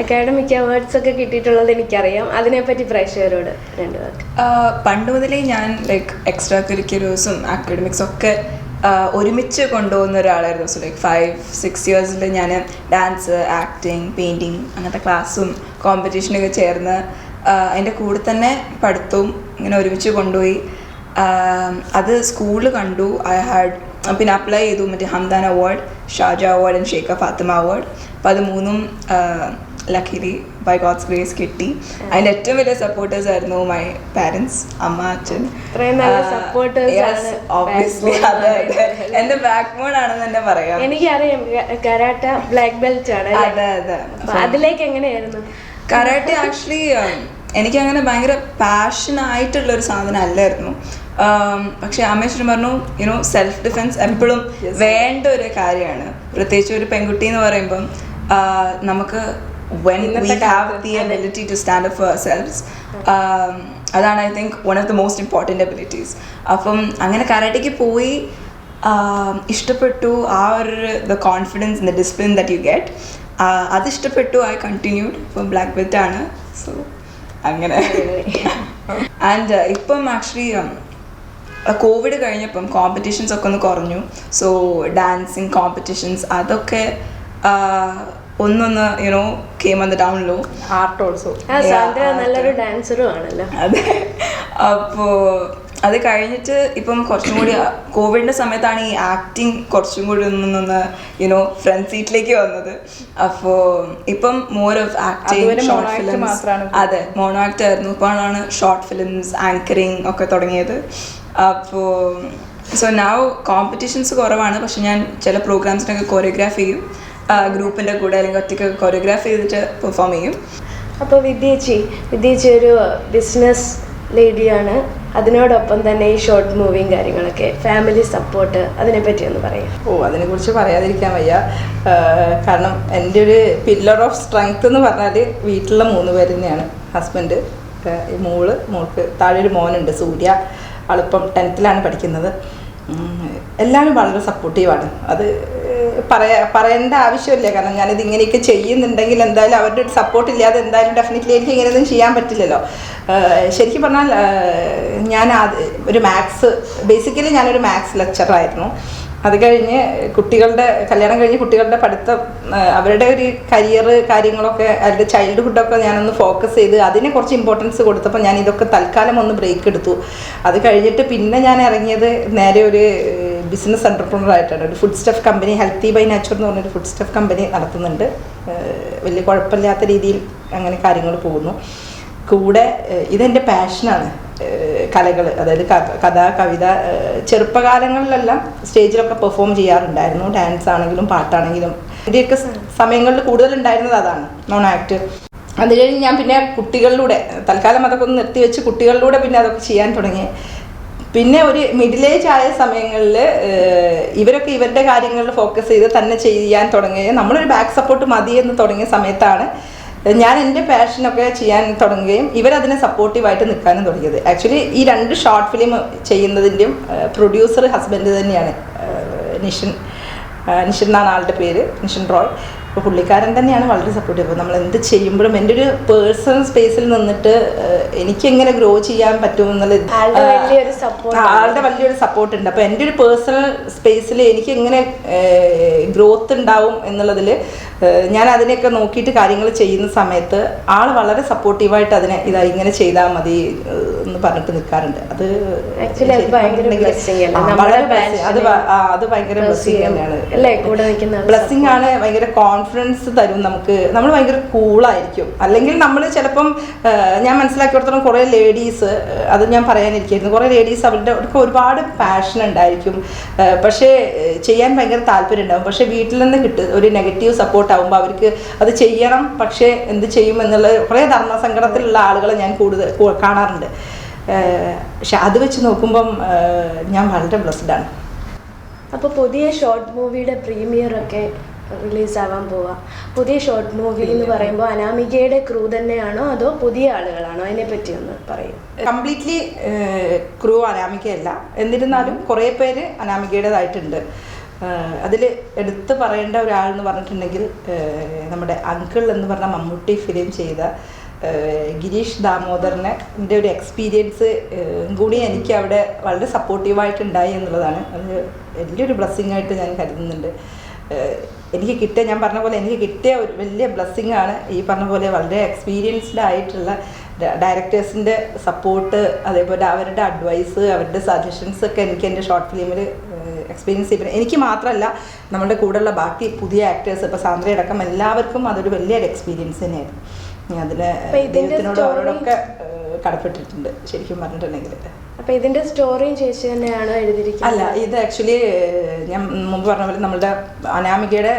അക്കാഡമിക് അവാർഡ്സ് ഒക്കെ കിട്ടിയിട്ടുള്ളത് എനിക്കറിയാം. അതിനെപ്പറ്റി പ്രേക്ഷകരോട് രണ്ടു വാക്ക്. പണ്ട് മുതലേ ഞാൻ ലൈക്ക് എക്സ്ട്രാ കരിക്കുലേഴ്സും അക്കാഡമിക്സും ഒക്കെ ഒരുമിച്ച് കൊണ്ടുപോകുന്ന ഒരാളായിരുന്നു. സോ ലൈക്ക് ഫൈവ് സിക്സ് ഇയേഴ്സിൽ ഞാൻ ഡാൻസ് ആക്ടിങ് പെയിന്റിങ് അങ്ങനത്തെ ക്ലാസ്സും കോമ്പറ്റീഷനൊക്കെ ചേർന്ന് അതിന്റെ കൂടെ തന്നെ പഠിത്തവും ഇങ്ങനെ ഒരുമിച്ച് കൊണ്ടുപോയി. അത് സ്കൂളിൽ കണ്ടു. ഐ ഹാഡ് പിന്നെ അപ്ലൈ ചെയ്തു. മറ്റേ Hamdan award Shaja award and Sheikha Fatima award അപ്പോൾ അത് മൂന്നും ലക്കിലി ബൈ ഗോഡ്സ് ഗ്രേസ് കിട്ടി. അതിന്റെ ഏറ്റവും വലിയ സപ്പോർട്ടേഴ്സ് ആയിരുന്നു മൈ പാരൻസ് അമ്മ അച്ഛൻ. ഓബിയസ്ലി അതെ എന്റെ ബാക്ക് ബോൺ ആണെന്ന് തന്നെ പറയാം. എനിക്കറിയാം കരാട്ട ബ്ലാക്ക് ബെൽറ്റ് ആണ് അതെ അതെ. അപ്പൊ അതിലേക്ക് എങ്ങനെയായിരുന്നു? കരാട്ടെ ആക്ച്വലി എനിക്ക് അങ്ങനെ ഭയങ്കര പാഷൻ ആയിട്ടുള്ള ഒരു സാധനം അല്ലായിരുന്നു. പക്ഷെ അമ്മേശ്വരൻ പറഞ്ഞു യുനോ സെൽഫ് ഡിഫെൻസ് എപ്പോഴും വേണ്ട ഒരു കാര്യമാണ്. പ്രത്യേകിച്ച് ഒരു പെൺകുട്ടി എന്ന് പറയുമ്പം നമുക്ക് when we have the ability to stand up for selfs അതാണ് I think one of the most important abilities അപ്പം അങ്ങനെ കരാട്ടയ്ക്ക് പോയി ഇഷ്ടപ്പെട്ടു ആ ഒരു the confidence the discipline that you get അത് ഇഷ്ടപ്പെട്ടു. ഐ കണ്ടിന്യൂഡ് ഇപ്പം ബ്ലാക്ക് ബെൽറ്റ് ആണ്. സോ അങ്ങനെ. ആൻഡ് ഇപ്പം ആക്ച്വലി കോവിഡ് കഴിഞ്ഞപ്പം കോമ്പറ്റീഷൻസ് ഒക്കെ ഒന്ന് കുറഞ്ഞു. സോ ഡാൻസിങ് കോമ്പറ്റീഷൻസ് അതൊക്കെ ഒന്നൊന്ന് you know came on the down low art also നല്ലൊരു ഡാൻസറും ആണല്ലോ. അതെ. അപ്പോൾ അത് കഴിഞ്ഞിട്ട് ഇപ്പം കുറച്ചും കൂടി കോവിഡിന്റെ സമയത്താണ് ഈ ആക്ടിങ് കുറച്ചും കൂടി ഒന്നൊന്ന് യുനോ ഫ്രണ്ട് സീറ്റിലേക്ക് വന്നത്. അപ്പോൾ ഇപ്പം more of acting short films അതെ മോണോ ആക്ട് ആയിരുന്നു. ഇപ്പോഴാണ് ഷോർട്ട് ഫിലിംസ് ആങ്കറിങ് ഒക്കെ തുടങ്ങിയത്. അപ്പോൾ സോ നാവ് കോമ്പറ്റീഷൻസ് കുറവാണ്. പക്ഷെ ഞാൻ ചില പ്രോഗ്രാംസിനൊക്കെ കൊറിയോഗ്രാഫ് ചെയ്യും. ഗ്രൂപ്പിന്റെ കൂടെ അല്ലെങ്കിൽ ഒറ്റയ്ക്ക് കൊറിയോഗ്രാഫ് ചെയ്തിട്ട് പെർഫോം ചെയ്യും. അപ്പോൾ വിദ്യേച്ചി വിദ്യേച്ചി ഒരു ബിസിനസ് ലേഡിയാണ് അതിനോടൊപ്പം തന്നെ ഈ ഷോർട്ട് മൂവിയും കാര്യങ്ങളൊക്കെ ഫാമിലി സപ്പോർട്ട് അതിനെ പറ്റി ഒന്ന് പറയാം. ഓ അതിനെക്കുറിച്ച് പറയാതിരിക്കാൻ വയ്യ. കാരണം എന്റെ ഒരു പില്ലർ ഓഫ് സ്ട്രെങ്ത് എന്ന് പറഞ്ഞാൽ വീട്ടിലുള്ള മൂന്ന് പേര് തന്നെയാണ്. ഹസ്ബൻഡ് മോൾ മോൾക്ക് താഴെ ഒരു മോനുണ്ട് സൂര്യ. ആളിപ്പം ടെൻത്തിലാണ് പഠിക്കുന്നത്. എല്ലാവരും വളരെ സപ്പോർട്ടീവാണ് അത് പറയാ പറയേണ്ട ആവശ്യമില്ല. കാരണം ഞാനിത് ഇങ്ങനെയൊക്കെ ചെയ്യുന്നുണ്ടെങ്കിൽ എന്തായാലും അവരുടെ സപ്പോർട്ട് ഇല്ലാതെ എന്തായാലും ഡെഫിനറ്റ്ലി എനിക്ക് ഇങ്ങനെയൊന്നും ചെയ്യാൻ പറ്റില്ലല്ലോ. ശരിക്കും പറഞ്ഞാൽ ഞാൻ ഒരു മാത്സ് ബേസിക്കലി ഞാനൊരു മാത്സ് ലെക്ചറായിരുന്നു അത് കഴിഞ്ഞ് കുട്ടികളുടെ കല്യാണം കഴിഞ്ഞ് കുട്ടികളുടെ പഠിത്തം അവരുടെ ഒരു കരിയർ കാര്യങ്ങളൊക്കെ അവരുടെ ചൈൽഡ്ഹുഡൊക്കെ ഞാനൊന്ന് ഫോക്കസ് ചെയ്ത് അതിനെ കുറച്ച് ഇമ്പോർട്ടൻസ് കൊടുത്തപ്പോൾ ഞാൻ ഇതൊക്കെ തൽക്കാലം ഒന്ന് ബ്രേക്ക് എടുത്തു. അത് കഴിഞ്ഞിട്ട് പിന്നെ ഞാൻ ഇറങ്ങിയത് നേരെ ഒരു ബിസിനസ് എന്റർപ്രണർ ആയിട്ടാണ്. ഒരു food stuff company healthy by nature എന്ന് പറഞ്ഞൊരു ഫുഡ് സ്റ്റഫ് കമ്പനി നടത്തുന്നുണ്ട്. വലിയ കുഴപ്പമില്ലാത്ത രീതിയിൽ അങ്ങനെ കാര്യങ്ങൾ പോകുന്നു. കൂടെ ഇതെന്റെ പാഷനാണ്. കലകൾ അതായത് കഥ കവിത ചെറുപ്പകാലങ്ങളിലെല്ലാം സ്റ്റേജിലൊക്കെ പെർഫോം ചെയ്യാറുണ്ടായിരുന്നു. ഡാൻസ് ആണെങ്കിലും പാട്ടാണെങ്കിലും. എന്റെയൊക്കെ സമയങ്ങളിൽ കൂടുതലുണ്ടായിരുന്നത് അതാണ് നോൺ ആക്ട്. അത് കഴിഞ്ഞ് ഞാൻ പിന്നെ കുട്ടികളിലൂടെ തൽക്കാലം അതൊക്കെ ഒന്ന് നിർത്തിവെച്ച് കുട്ടികളിലൂടെ പിന്നെ അതൊക്കെ ചെയ്യാൻ തുടങ്ങി. പിന്നെ ഒരു മിഡിൽ ഏജ് ആയ സമയങ്ങളിൽ ഇവരൊക്കെ ഇവരുടെ കാര്യങ്ങളിൽ ഫോക്കസ് ചെയ്ത് തന്നെ ചെയ്യാൻ തുടങ്ങുകയും നമ്മളൊരു ബാക്ക് സപ്പോർട്ട് മതി എന്ന് തുടങ്ങിയ സമയത്താണ് ഞാൻ എന്റെ പാഷനൊക്കെ ചെയ്യാൻ തുടങ്ങുകയും ഇവരതിനെ സപ്പോർട്ടീവായിട്ട് നിൽക്കാനും തുടങ്ങിയത്. ആക്ച്വലി ഈ രണ്ട് ഷോർട്ട് ഫിലിം ചെയ്യുന്നതിന്റെയും പ്രൊഡ്യൂസർ ഹസ്ബൻഡ് തന്നെയാണ് നിഷൻ നിഷൻ എന്നാണ് ആളുടെ പേര് നിഷൻ റോയ്. അപ്പോൾ പുള്ളിക്കാരൻ തന്നെയാണ് വളരെ സപ്പോർട്ടീവ് അപ്പോൾ നമ്മൾ എന്ത് ചെയ്യുമ്പോഴും എന്റെ ഒരു പേഴ്സണൽ സ്പേസിൽ നിന്നിട്ട് എനിക്ക് എങ്ങനെ ഗ്രോ ചെയ്യാൻ പറ്റും ആളുടെ വലിയൊരു സപ്പോർട്ട് ഉണ്ട്. അപ്പോൾ എന്റെ ഒരു പേഴ്സണൽ സ്പേസിൽ എനിക്ക് എങ്ങനെ ഗ്രോത്ത് ഉണ്ടാവും എന്നുള്ളതിൽ ഞാൻ അതിനെയൊക്കെ നോക്കിയിട്ട് കാര്യങ്ങൾ ചെയ്യുന്ന സമയത്ത് ആൾ വളരെ സപ്പോർട്ടീവായിട്ട് അതിനെ ഇതാ ഇങ്ങനെ ചെയ്താൽ മതി എന്ന് പറഞ്ഞിട്ട് നിൽക്കാറുണ്ട്. അത് അത്. അത് ഭയങ്കര ബ്ലസ്സിങ് തന്നെയാണ്. ആൾ ആണ് ഭയങ്കര കോൺഫിഡൻസ് തരും നമുക്ക്. നമ്മൾ ഭയങ്കര കൂളായിരിക്കും അല്ലെങ്കിൽ നമ്മൾ ചിലപ്പം ഞാൻ മനസ്സിലാക്കി മനസ്സിലാക്കിയിടത്തോളം കുറേ ലേഡീസ് അത് ഞാൻ പറയാനിരിക്കുന്നു കുറേ ലേഡീസ് അവരുടെ ഒരുപാട് പാഷൻ ഉണ്ടായിരിക്കും. പക്ഷേ ചെയ്യാൻ ഭയങ്കര താല്പര്യം ഉണ്ടാവും. പക്ഷേ വീട്ടിൽ നിന്ന് കിട്ടും ഒരു നെഗറ്റീവ് സപ്പോർട്ട് ആകുമ്പോൾ അവർക്ക് അത് ചെയ്യണം പക്ഷേ എന്ത് ചെയ്യും എന്നുള്ള കുറേ ധർമ്മസങ്കടത്തിലുള്ള ആളുകളെ ഞാൻ കൂടുതൽ കാണാറുണ്ട്. പക്ഷെ അത് വെച്ച് നോക്കുമ്പം ഞാൻ വളരെ ബ്ലസ്ഡ് ആണ്. അപ്പോൾ പുതിയ ഷോർട്ട് മൂവിയുടെ പ്രീമിയർ ഒക്കെ റിലീസ് ആവാൻ പോവാ. പുതിയ ഷോർട്ട് മൂവി എന്ന് പറയുമ്പോൾ അനാമികയുടെ ക്രൂ തന്നെയാണോ അതോ പുതിയ ആളുകളാണോ? അതിനെ പറ്റി ഒന്ന് പറയും. കംപ്ലീറ്റ്ലി ക്രൂ അനാമികയല്ല. എന്നിരുന്നാലും കുറേ പേര് അനാമികയുടേതായിട്ടുണ്ട്. അതിൽ എടുത്തു പറയേണ്ട ഒരാളെന്ന് പറഞ്ഞിട്ടുണ്ടെങ്കിൽ നമ്മുടെ അങ്കിൾ എന്ന് പറഞ്ഞ മമ്മൂട്ടി ഫിലിം ചെയ്ത ഗിരീഷ് ദാമോദറിനെ ഒരു എക്സ്പീരിയൻസ് കൂടി എനിക്ക് അവിടെ വളരെ സപ്പോർട്ടീവായിട്ടുണ്ടായി എന്നുള്ളതാണ്. അത് വലിയൊരു ബ്ലെസ്സിങ് ആയിട്ട് ഞാൻ കരുതുന്നുണ്ട്. എനിക്ക് കിട്ടിയ ഞാൻ പറഞ്ഞ പോലെ എനിക്ക് കിട്ടിയ ഒരു വലിയ ബ്ലെസ്സിങ് ആണ് ഈ പറഞ്ഞ പോലെ വളരെ എക്സ്പീരിയൻസ്ഡ് ആയിട്ടുള്ള ഡയറക്ടേഴ്സിന്റെ സപ്പോർട്ട് അതേപോലെ അവരുടെ അഡ്വൈസ് അവരുടെ സജഷൻസ് ഒക്കെ എനിക്ക് എന്റെ ഷോർട്ട് ഫിലിമിൽ എക്സ്പീരിയൻസ് ചെയ്യും എനിക്ക് മാത്രമല്ല നമ്മുടെ കൂടെയുള്ള ബാക്കി പുതിയ ആക്ടേഴ്സ് ഇപ്പോൾ സാന്ദ്രയടക്കം എല്ലാവർക്കും അതൊരു വലിയൊരു എക്സ്പീരിയൻസ് തന്നെയായിരുന്നു. അതിന് ദൈവത്തിനോട് അവരോടൊക്കെ കടപ്പെട്ടിട്ടുണ്ട് ശരിക്കും പറഞ്ഞിട്ടുണ്ടെങ്കിൽ അപ്പോൾ ഇതിന്റെ സ്റ്റോറിയും ചേച്ചി തന്നെയാണ് എഴുതിയിരിക്കുന്നത്? അല്ല ഇത് ആക്ച്വലി ഞാൻ മുമ്പ് പറഞ്ഞ പോലെ നമ്മുടെ അനാമികയുടെ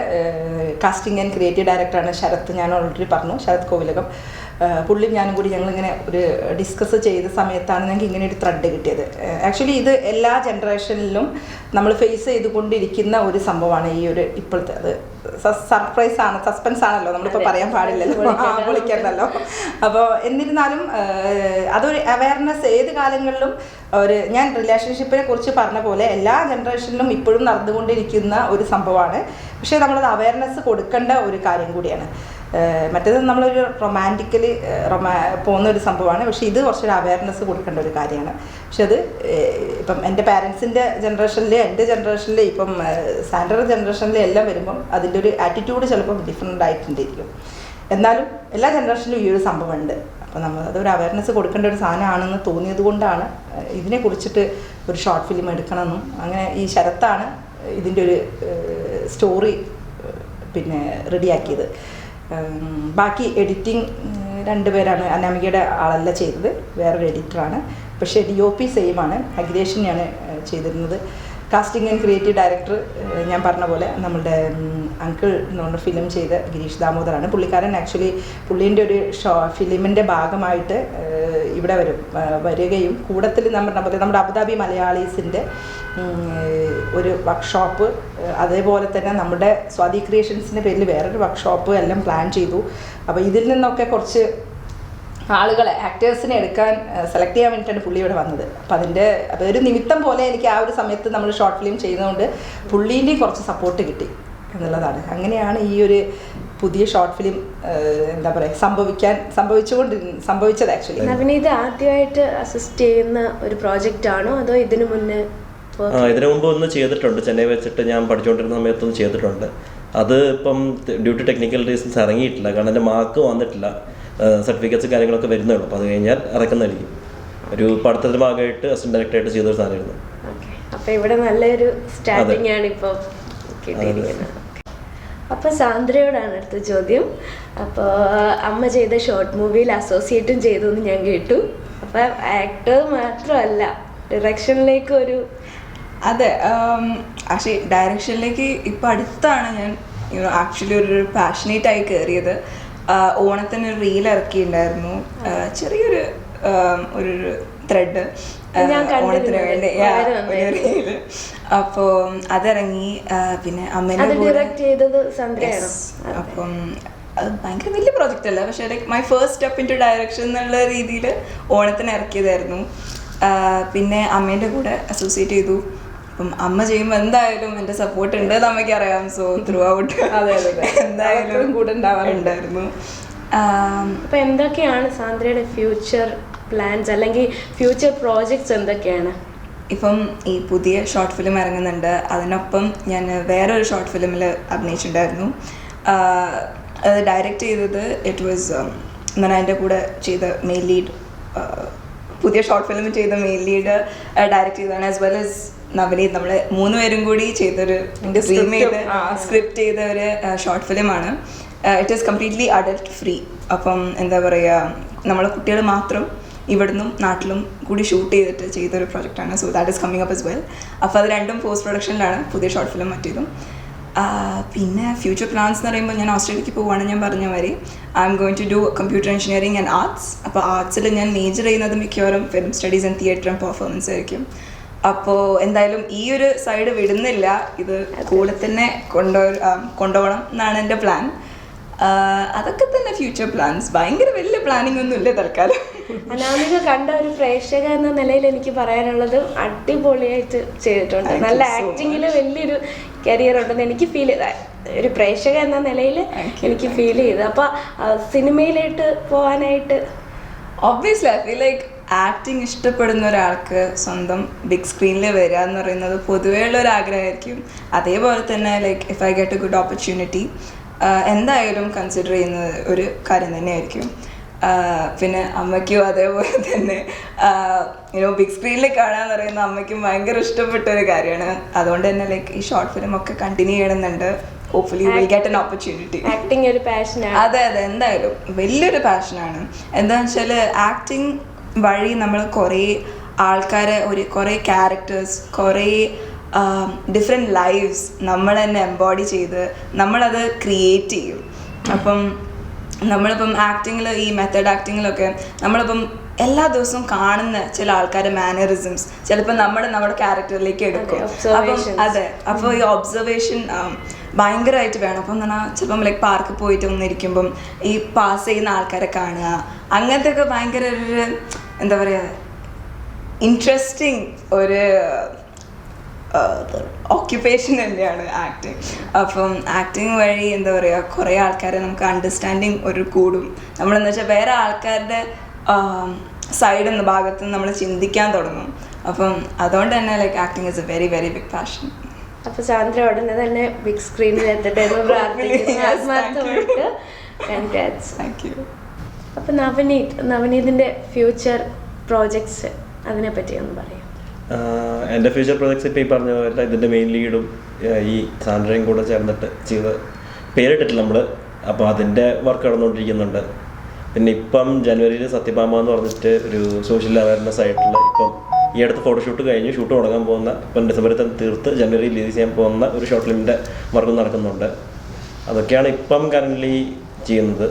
കാസ്റ്റിംഗ് ആൻഡ് ക്രിയേറ്റീവ് ഡയറക്ടറാണ് ശരത്. ഞാൻ ഓൾറെഡി പറഞ്ഞു ശരത് കോവിലകം. ഏഹ് പുള്ളിയും ഞാനും കൂടി ഞങ്ങളിങ്ങനെ ഒരു ഡിസ്കസ് ചെയ്ത സമയത്താണ് ഞങ്ങൾക്ക് ഇങ്ങനെ ഒരു ത്രെഡ് കിട്ടിയത്. ആക്ച്വലി ഇത് എല്ലാ ജനറേഷനിലും നമ്മൾ ഫേസ് ചെയ്തുകൊണ്ടിരിക്കുന്ന ഒരു സംഭവമാണ് ഈ ഒരു ഇപ്പോഴത്തെ അത്. സർപ്രൈസ് ആണ് സസ്പെൻസ് ആണല്ലോ. നമ്മളിപ്പോൾ പറയാൻ പാടില്ലല്ലോ. വിളിക്കണ്ടല്ലോ. അപ്പോൾ എന്നിരുന്നാലും അതൊരു അവയർനെസ് ഏത് കാലങ്ങളിലും ഒരു ഞാൻ റിലേഷൻഷിപ്പിനെ കുറിച്ച് പറഞ്ഞ പോലെ എല്ലാ ജനറേഷനിലും ഇപ്പോഴും നടന്നുകൊണ്ടിരിക്കുന്ന ഒരു സംഭവമാണ്. പക്ഷേ നമ്മളത് അവയർനെസ് കൊടുക്കേണ്ട ഒരു കാര്യം കൂടിയാണ്. മറ്റേത് നമ്മളൊരു റൊമാന്റിക്കലി റൊമാ പോകുന്ന ഒരു സംഭവമാണ്. പക്ഷേ ഇത് കുറച്ചൊരു അവയർനെസ് കൊടുക്കേണ്ട ഒരു കാര്യമാണ്. പക്ഷെ അത് ഇപ്പം എന്റെ പാരൻസിന്റെ ജനറേഷനിൽ എന്റെ ജനറേഷനിൽ ഇപ്പം സാൻഡർ ജനറേഷനിൽ എല്ലാം വരുമ്പം അതിന്റെ ഒരു ആറ്റിറ്റ്യൂഡ് ചിലപ്പം ഡിഫറെന്റ് ആയിട്ടുണ്ടായിരിക്കും. എന്നാലും എല്ലാ ജനറേഷനിലും ഈ ഒരു സംഭവമുണ്ട്. അപ്പോൾ നമ്മൾ അതൊരു അവയർനെസ് കൊടുക്കേണ്ട ഒരു സാധനമാണെന്ന് തോന്നിയത് കൊണ്ടാണ് ഏഹ്, ഇതിനെ കുറിച്ചിട്ട് ഒരു ഷോർട്ട് ഫിലിം എടുക്കണമെന്നും അങ്ങനെ ഈ ശരത്താണ് ഇതിന്റെ ഒരു സ്റ്റോറി പിന്നെ റെഡിയാക്കിയത് ബാക്കി എഡിറ്റിംഗ് രണ്ടുപേരാണ് അനാമികയുടെ ആളല്ല ചെയ്തത്. വേറൊരു എഡിറ്ററാണ് പക്ഷേ ഡി ഒ പി സെയിമാണ് അഖിലേഷിനെയാണ് ചെയ്തിരുന്നത്. കാസ്റ്റിംഗ് ആൻഡ് ക്രിയേറ്റീവ് ഡയറക്ടർ ഞാൻ പറഞ്ഞ പോലെ നമ്മുടെ അങ്കിൾ എന്നുകൊണ്ട് ഫിലിം ചെയ്ത ഗിരീഷ് ദാമോദറാണ്. പുള്ളിക്കാരൻ ആക്ച്വലി പുള്ളീന്റെ ഒരു ഷോ ഫിലിമിന്റെ ഭാഗമായിട്ട് ഇവിടെ വരും വരികയും കൂടത്തിൽ നമ്മൾ നമ്മുടെ അബുദാബി മലയാളീസിന്റെ ഒരു വർക്ക്ഷോപ്പ് അതേപോലെ തന്നെ നമ്മുടെ സ്വാതി ക്രിയേഷൻസിന്റെ പേരിൽ വേറൊരു വർക്ക്ഷോപ്പ് എല്ലാം പ്ലാൻ ചെയ്തു. അപ്പോൾ ഇതിൽ നിന്നൊക്കെ കുറച്ച് ആളുകളെ ആക്ടേഴ്സിനെ എടുക്കാൻ സെലക്ട് ചെയ്യാൻ വേണ്ടിയിട്ടാണ് പുള്ളി ഇവിടെ വന്നത്. അപ്പം അതിന്റെ അപ്പോൾ ഒരു നിമിത്തം പോലെ എനിക്ക് ആ ഒരു സമയത്ത് നമ്മൾ ഷോർട്ട് ഫിലിം ചെയ്യുന്നതുകൊണ്ട് പുള്ളീന്റെയും കുറച്ച് സപ്പോർട്ട് കിട്ടി എന്നുള്ളതാണ്. അങ്ങനെയാണ് ഈ ഒരു പുതിയ ഷോർട്ട് ഫിലിം എന്താ പറയുക സംഭവിക്കാൻ സംഭവിച്ചുകൊണ്ട് സംഭവിച്ചത് ആക്ച്വലി നവനീത് ആദ്യമായിട്ട് അസിസ്റ്റ് ചെയ്യുന്ന ഒരു പ്രോജക്റ്റ് ആണോ അതോ ഇതിനു മുന്നേ ആ, ഇതിനു മുമ്പ് ഒന്ന് ചെയ്തിട്ടുണ്ട്. ചെന്നൈ വെച്ചിട്ട് ഞാൻ പഠിച്ചുകൊണ്ടിരുന്ന സമയത്തൊന്ന് ചെയ്തിട്ടുണ്ട്. അത് ഇപ്പം ഡ്യൂട്ടി ടു ടെക്നിക്കൽ റീസൺസ് ഇറങ്ങിയിട്ടില്ല. കാരണം എന്റെ മാർക്ക് വന്നിട്ടില്ല. സർട്ടിഫിക്കറ്റ്സ് കാര്യങ്ങളൊക്കെ വരുന്നേ ഉള്ളൂ. അപ്പോൾ അത് കഴിഞ്ഞാൽ ഇറക്കുന്നതായിരിക്കും ഒരു പഠിത്തത്തിന്റെ ഭാഗമായിട്ട് അസിസ്റ്റന്റ് ഡയറക്ടറായിട്ട് ചെയ്തൊരു സാധനമായിരുന്നു. അപ്പോൾ അപ്പൊ ഇവിടെ നല്ലൊരു സ്റ്റാർട്ടിംഗ് ആണ് ഇപ്പോൾ കിട്ടിയിരിക്കുന്നത്. അപ്പോൾ സാന്ദ്രയോടാണ് അടുത്ത ചോദ്യം. അപ്പോൾ അമ്മ ചെയ്ത ഷോർട്ട് മൂവിയിൽ അസോസിയേറ്റും ചെയ്തു എന്ന് ഞാൻ കേട്ടു. അപ്പം ആക്ടർ മാത്രമല്ല ഡയറക്ഷനിലേക്ക് ഒരു അതെ ആക്ച്വലി ഡയറക്ഷനിലേക്ക് ഇപ്പം അടുത്താണ് ഞാൻ ആക്ച്വലി ഒരു പാഷനേറ്റ് ആയി കയറിയത് ഓണത്തിന് റീൽ ഇറക്കിയിട്ടുണ്ടായിരുന്നു ചെറിയൊരു ഒരു ത്രെഡ് ഓണത്തിന് വേണ്ടി. റീൽ അപ്പോൾ അതിറങ്ങി പിന്നെ ചെയ്തത് അപ്പം ഭയങ്കര വലിയ പ്രോജക്റ്റ് അല്ല. പക്ഷേ like my first step into direction എന്നുള്ള രീതിയിൽ ഓണത്തിന് ഇറക്കിയതായിരുന്നു. പിന്നെ അമ്മേന്റെ കൂടെ അസോസിയേറ്റ് ചെയ്തു. അപ്പം അമ്മ ചെയ്യുമ്പോൾ എന്തായാലും എന്റെ സപ്പോർട്ട് ഉണ്ട് എന്ന് അമ്മയ്ക്ക് അറിയാം. സോ ത്രൂ ഔട്ട് അതെ, അതെ. എന്തായാലും കൂടെ ഉണ്ടാവാറുണ്ടായിരുന്നു ഉണ്ടായിരുന്നു. അപ്പോൾ എന്തൊക്കെയാണ് സാന്ദ്രയുടെ ഫ്യൂച്ചർ പ്ലാൻസ് അല്ലെങ്കിൽ ഫ്യൂച്ചർ പ്രോജക്ട്സ് എന്തൊക്കെയാണ്? ഇപ്പം ഈ പുതിയ ഷോർട്ട് ഫിലിം ഇറങ്ങുന്നുണ്ട്. അതിനൊപ്പം ഞാൻ വേറൊരു ഷോർട്ട് ഫിലിമിൽ അഭിനയിച്ചിട്ടുണ്ടായിരുന്നു. അത് ഡയറക്റ്റ് ചെയ്തത് ഇറ്റ് വാസ് ഞാൻ എന്റെ കൂടെ ചെയ്ത മെയിൻ ലീഡ് പുതിയ ഷോർട്ട് ഫിലിം ചെയ്ത മെയിൻ ലീഡ് ഡയറക്റ്റ് ചെയ്തതാണ് ആസ് വെൽ ആസ് നവനീത് നമ്മൾ മൂന്ന് പേരും കൂടി ചെയ്തൊരു ചെയ്ത്. സ്ക്രിപ്റ്റ് ചെയ്ത ഒരു ഷോർട്ട് ഫിലിമാണ് it is completely adult free അപ്പം എന്താ പറയുക നമ്മളെ കുട്ടികൾ മാത്രം ഇവിടുന്നും നാട്ടിലും കൂടി ഷൂട്ട് ചെയ്തിട്ട് ചെയ്തൊരു പ്രൊജക്റ്റാണ് so that is coming up is well അപ്പോൾ അത് രണ്ടും പോസ്റ്റ് പ്രൊഡക്ഷനിലാണ് പുതിയ ഷോർട്ട് ഫിലിം മറ്റേതും. പിന്നെ ഫ്യൂച്ചർ പ്ലാൻസ് എന്ന് പറയുമ്പോൾ ഞാൻ ഓസ്ട്രേലിയക്ക് പോവുകയാണ് ഞാൻ പറഞ്ഞ മാതിരി. I'm going to do computer engineering and arts അപ്പോൾ ആർട്സിൽ ഞാൻ മേജർ ചെയ്യുന്നത് മിക്കവാറും film studies and theatre and performance ആയിരിക്കും. അപ്പോൾ എന്തായാലും ഈ ഒരു സൈഡ് വിടുന്നില്ല. ഇത് കൂടെ തന്നെ കൊണ്ടു കൊണ്ടുപോകണം എന്നാണ് എന്റെ പ്ലാൻ അതൊക്കെ തന്നെ ഫ്യൂച്ചർ പ്ലാൻസ് ഭയങ്കര വലിയ പ്ലാനിങ് ഒന്നും ഇല്ല തൽക്കാലം. അനാമിക കണ്ട ഒരു പ്രേക്ഷക എന്ന നിലയിൽ എനിക്ക് പറയാനുള്ളത് അടിപൊളിയായിട്ട് ചെയ്തിട്ടുണ്ട്. നല്ല ആക്ടിങ്ങിൽ വലിയൊരു കരിയർ ഉണ്ടെന്ന് എനിക്ക് ഫീൽ ചെയ്ത ഒരു പ്രേക്ഷക എന്ന നിലയിൽ എനിക്ക് ഫീൽ ചെയ്ത്. അപ്പൊ സിനിമയിലേക്ക് പോകാനായിട്ട് obviously I feel like acting ഇഷ്ടപ്പെടുന്ന ഒരാൾക്ക് സ്വന്തം ബിഗ് സ്ക്രീനിൽ വരിക എന്ന് പറയുന്നത് പൊതുവേ ഉള്ളൊരു ആഗ്രഹമായിരിക്കും. അതേപോലെ തന്നെ like if I get a good opportunity എന്തായാലും കൺസിഡർ ചെയ്യുന്നത് ഒരു കാര്യം തന്നെയായിരിക്കും. പിന്നെ അമ്മയ്ക്കും അതേപോലെ തന്നെ യുനോ ബിഗ് സ്ക്രീനിൽ കാണാന്ന് പറയുന്ന അമ്മയ്ക്കും ഭയങ്കര ഇഷ്ടപ്പെട്ട ഒരു കാര്യമാണ്. അതുകൊണ്ട് തന്നെ ലൈക്ക് ഈ ഷോർട്ട് ഫിലിം ഒക്കെ കണ്ടിന്യൂ ചെയ്യണമെന്നുണ്ട്. Hopefully will get an opportunity acting ഒരു പാഷനാണ് അതെ അതെ എന്തായാലും. വലിയൊരു പാഷനാണ് എന്താണെന്ന് വെച്ചാൽ ആക്ടിങ് വഴി നമ്മൾ കുറേ ആൾക്കാരെ ഒരു കുറേ ക്യാരക്ടേഴ്സ് കുറേ ഡിഫറെന്റ് ലൈവ്സ് നമ്മൾ തന്നെ എംബോഡി ചെയ്ത് നമ്മളത് ക്രിയേറ്റ് ചെയ്യും. അപ്പം നമ്മളിപ്പം ആക്ടിങ്ങിൽ ഈ മെത്തേഡ് ആക്ടിങ്ങിലൊക്കെ നമ്മളിപ്പം എല്ലാ ദിവസവും കാണുന്ന ചില ആൾക്കാരെ മാനറിസംസ് ചിലപ്പോൾ നമ്മൾ നമ്മുടെ ക്യാരക്ടറിലേക്ക് എടുക്കും. അപ്പം അതെ അപ്പോൾ ഈ ഒബ്സർവേഷൻ ഭയങ്കരമായിട്ട് വേണം. അപ്പം എന്ന് പറഞ്ഞാൽ ചിലപ്പം ലൈക്ക് പാർക്കിൽ പോയിട്ട് ഒന്നിരിക്കുമ്പം ഈ പാസ് ചെയ്യുന്ന ആൾക്കാരെ കാണുക. അങ്ങനത്തെ ഒക്കെ ഭയങ്കര ഒരു എന്താ പറയുക ഇൻട്രസ്റ്റിംഗ് ഒരു ഓക്യുപ്പേഷൻ തന്നെയാണ് ആക്ടിങ് അപ്പം ആക്ടിങ് വഴി എന്താ പറയുക കുറേ ആൾക്കാരെ നമുക്ക് അണ്ടർസ്റ്റാൻഡിങ് ഒരു കൂടും. നമ്മളെന്ന് വെച്ചാൽ വേറെ ആൾക്കാരുടെ സൈഡ് എന്ന ഭാഗത്ത് നിന്ന് നമ്മൾ ചിന്തിക്കാൻ തുടങ്ങും. അപ്പം അതുകൊണ്ട് തന്നെ like acting is a very very big passion അപ്പൊ സാന്ദ്ര ഉടനെ തന്നെ ബിഗ് സ്ക്രീനിൽ എത്തട്ടെ എന്ന് (laughs) പ്രാർത്ഥിക്കുന്നു. ആത്മാർത്ഥമായിട്ട്. (laughs) താങ്ക് യു അപ്പൊ നവനീത് നവനീതിന്റെ ഫ്യൂച്ചർ പ്രോജക്ട്സ് അതിനെ പറ്റി ഒന്ന് പറയാം. എന്റെ ഫ്യൂച്ചർ പ്രോജക്ട്സ് ഇപ്പോൾ ഈ പറഞ്ഞ പോലെ ഇതിന്റെ മെയിൻ ലീഡും ഈ സാൻഡ്രയും കൂടെ ചേർന്നിട്ട് ചെയ്ത് പേരിട്ടിട്ടില്ല നമ്മൾ അപ്പോൾ അതിന്റെ വർക്ക് നടന്നുകൊണ്ടിരിക്കുന്നുണ്ട്. പിന്നെ ഇപ്പം ജനുവരിയിൽ സത്യഭാമ എന്ന് പറഞ്ഞിട്ട് ഒരു സോഷ്യൽ അവയർനെസ് ആയിട്ടുള്ള ഇപ്പം ഈ അടുത്ത് ഫോട്ടോഷൂട്ട് കഴിഞ്ഞ് ഷൂട്ട് തുടങ്ങാൻ പോകുന്ന ഇപ്പം ഡിസംബറിൽ തന്നെ തീർത്ത് ജനുവരി റിലീസ് ചെയ്യാൻ പോകുന്ന ഒരു ഷോർട്ട് ഫിലിമിന്റെ വർക്ക് നടക്കുന്നുണ്ട്. അതൊക്കെയാണ് ഇപ്പം കറന്റ്ലി ചെയ്യുന്നത്.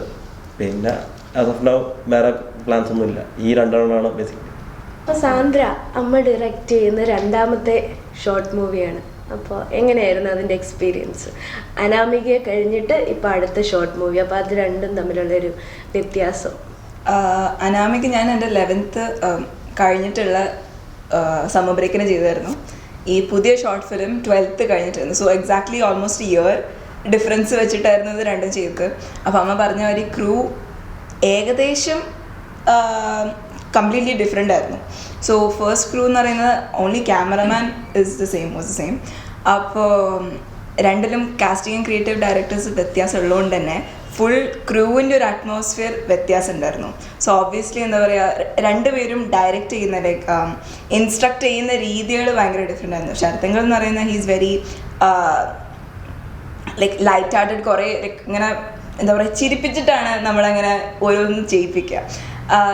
പിന്നെ ആസ് ഓഫ് നൗ വേറെ പ്ലാൻസ് ഒന്നുമില്ല ഈ രണ്ടെണ്ണമാണ് ബേസിക് അപ്പോൾ സാന്ദ്ര അമ്മ ഡയറക്റ്റ് ചെയ്യുന്ന രണ്ടാമത്തെ ഷോർട്ട് മൂവിയാണ് അപ്പോൾ എങ്ങനെയായിരുന്നു അതിന്റെ എക്സ്പീരിയൻസ് അനാമികയെ കഴിഞ്ഞിട്ട് ഇപ്പോൾ അടുത്ത ഷോർട്ട് മൂവി അപ്പോൾ അത് രണ്ടും തമ്മിലുള്ളൊരു വ്യത്യാസം. അനാമിക ഞാൻ എന്റെ ലെവൻത്ത് കഴിഞ്ഞിട്ടുള്ള സമ്മർ ബ്രേക്കിന് ചെയ്തായിരുന്നു. ഈ പുതിയ short film twelfth കഴിഞ്ഞിട്ടായിരുന്നു. So exactly almost year difference വെച്ചിട്ടായിരുന്നു ഇത് രണ്ടും ചെയ്തത്. അപ്പോൾ അമ്മ പറഞ്ഞ ഒരു ക്രൂ ഏകദേശം കംപ്ലീറ്റ്ലി ഡിഫറെന്റ് ആയിരുന്നു. സോ ഫസ്റ്റ് ക്രൂ എന്ന് പറയുന്നത് only cameraman is the same was the same അപ്പോൾ രണ്ടിലും കാസ്റ്റിംഗ് ക്രിയേറ്റീവ് ഡയറക്ടേഴ്സ് വ്യത്യാസം ഉള്ളതുകൊണ്ട് തന്നെ ഫുൾ ക്രൂവിന്റെ ഒരു അറ്റ്മോസ്ഫിയർ വ്യത്യാസം ഉണ്ടായിരുന്നു സോ ഓബ്വിയസ്ലി എന്താ പറയുക രണ്ടുപേരും ഡയറക്റ്റ് ചെയ്യുന്ന ലൈക്ക് ഇൻസ്ട്രക്ട് ചെയ്യുന്ന രീതികൾ ഭയങ്കര ഡിഫറെന്റ് ആയിരുന്നു. ശരത്തങ്ങൾ എന്ന് പറയുന്നത് he's very like light hearted കുറേ ലൈക്ക് ഇങ്ങനെ എന്താ പറയുക ചിരിപ്പിച്ചിട്ടാണ് നമ്മളങ്ങനെ ഓരോന്നും ചെയ്യിപ്പിക്കുക.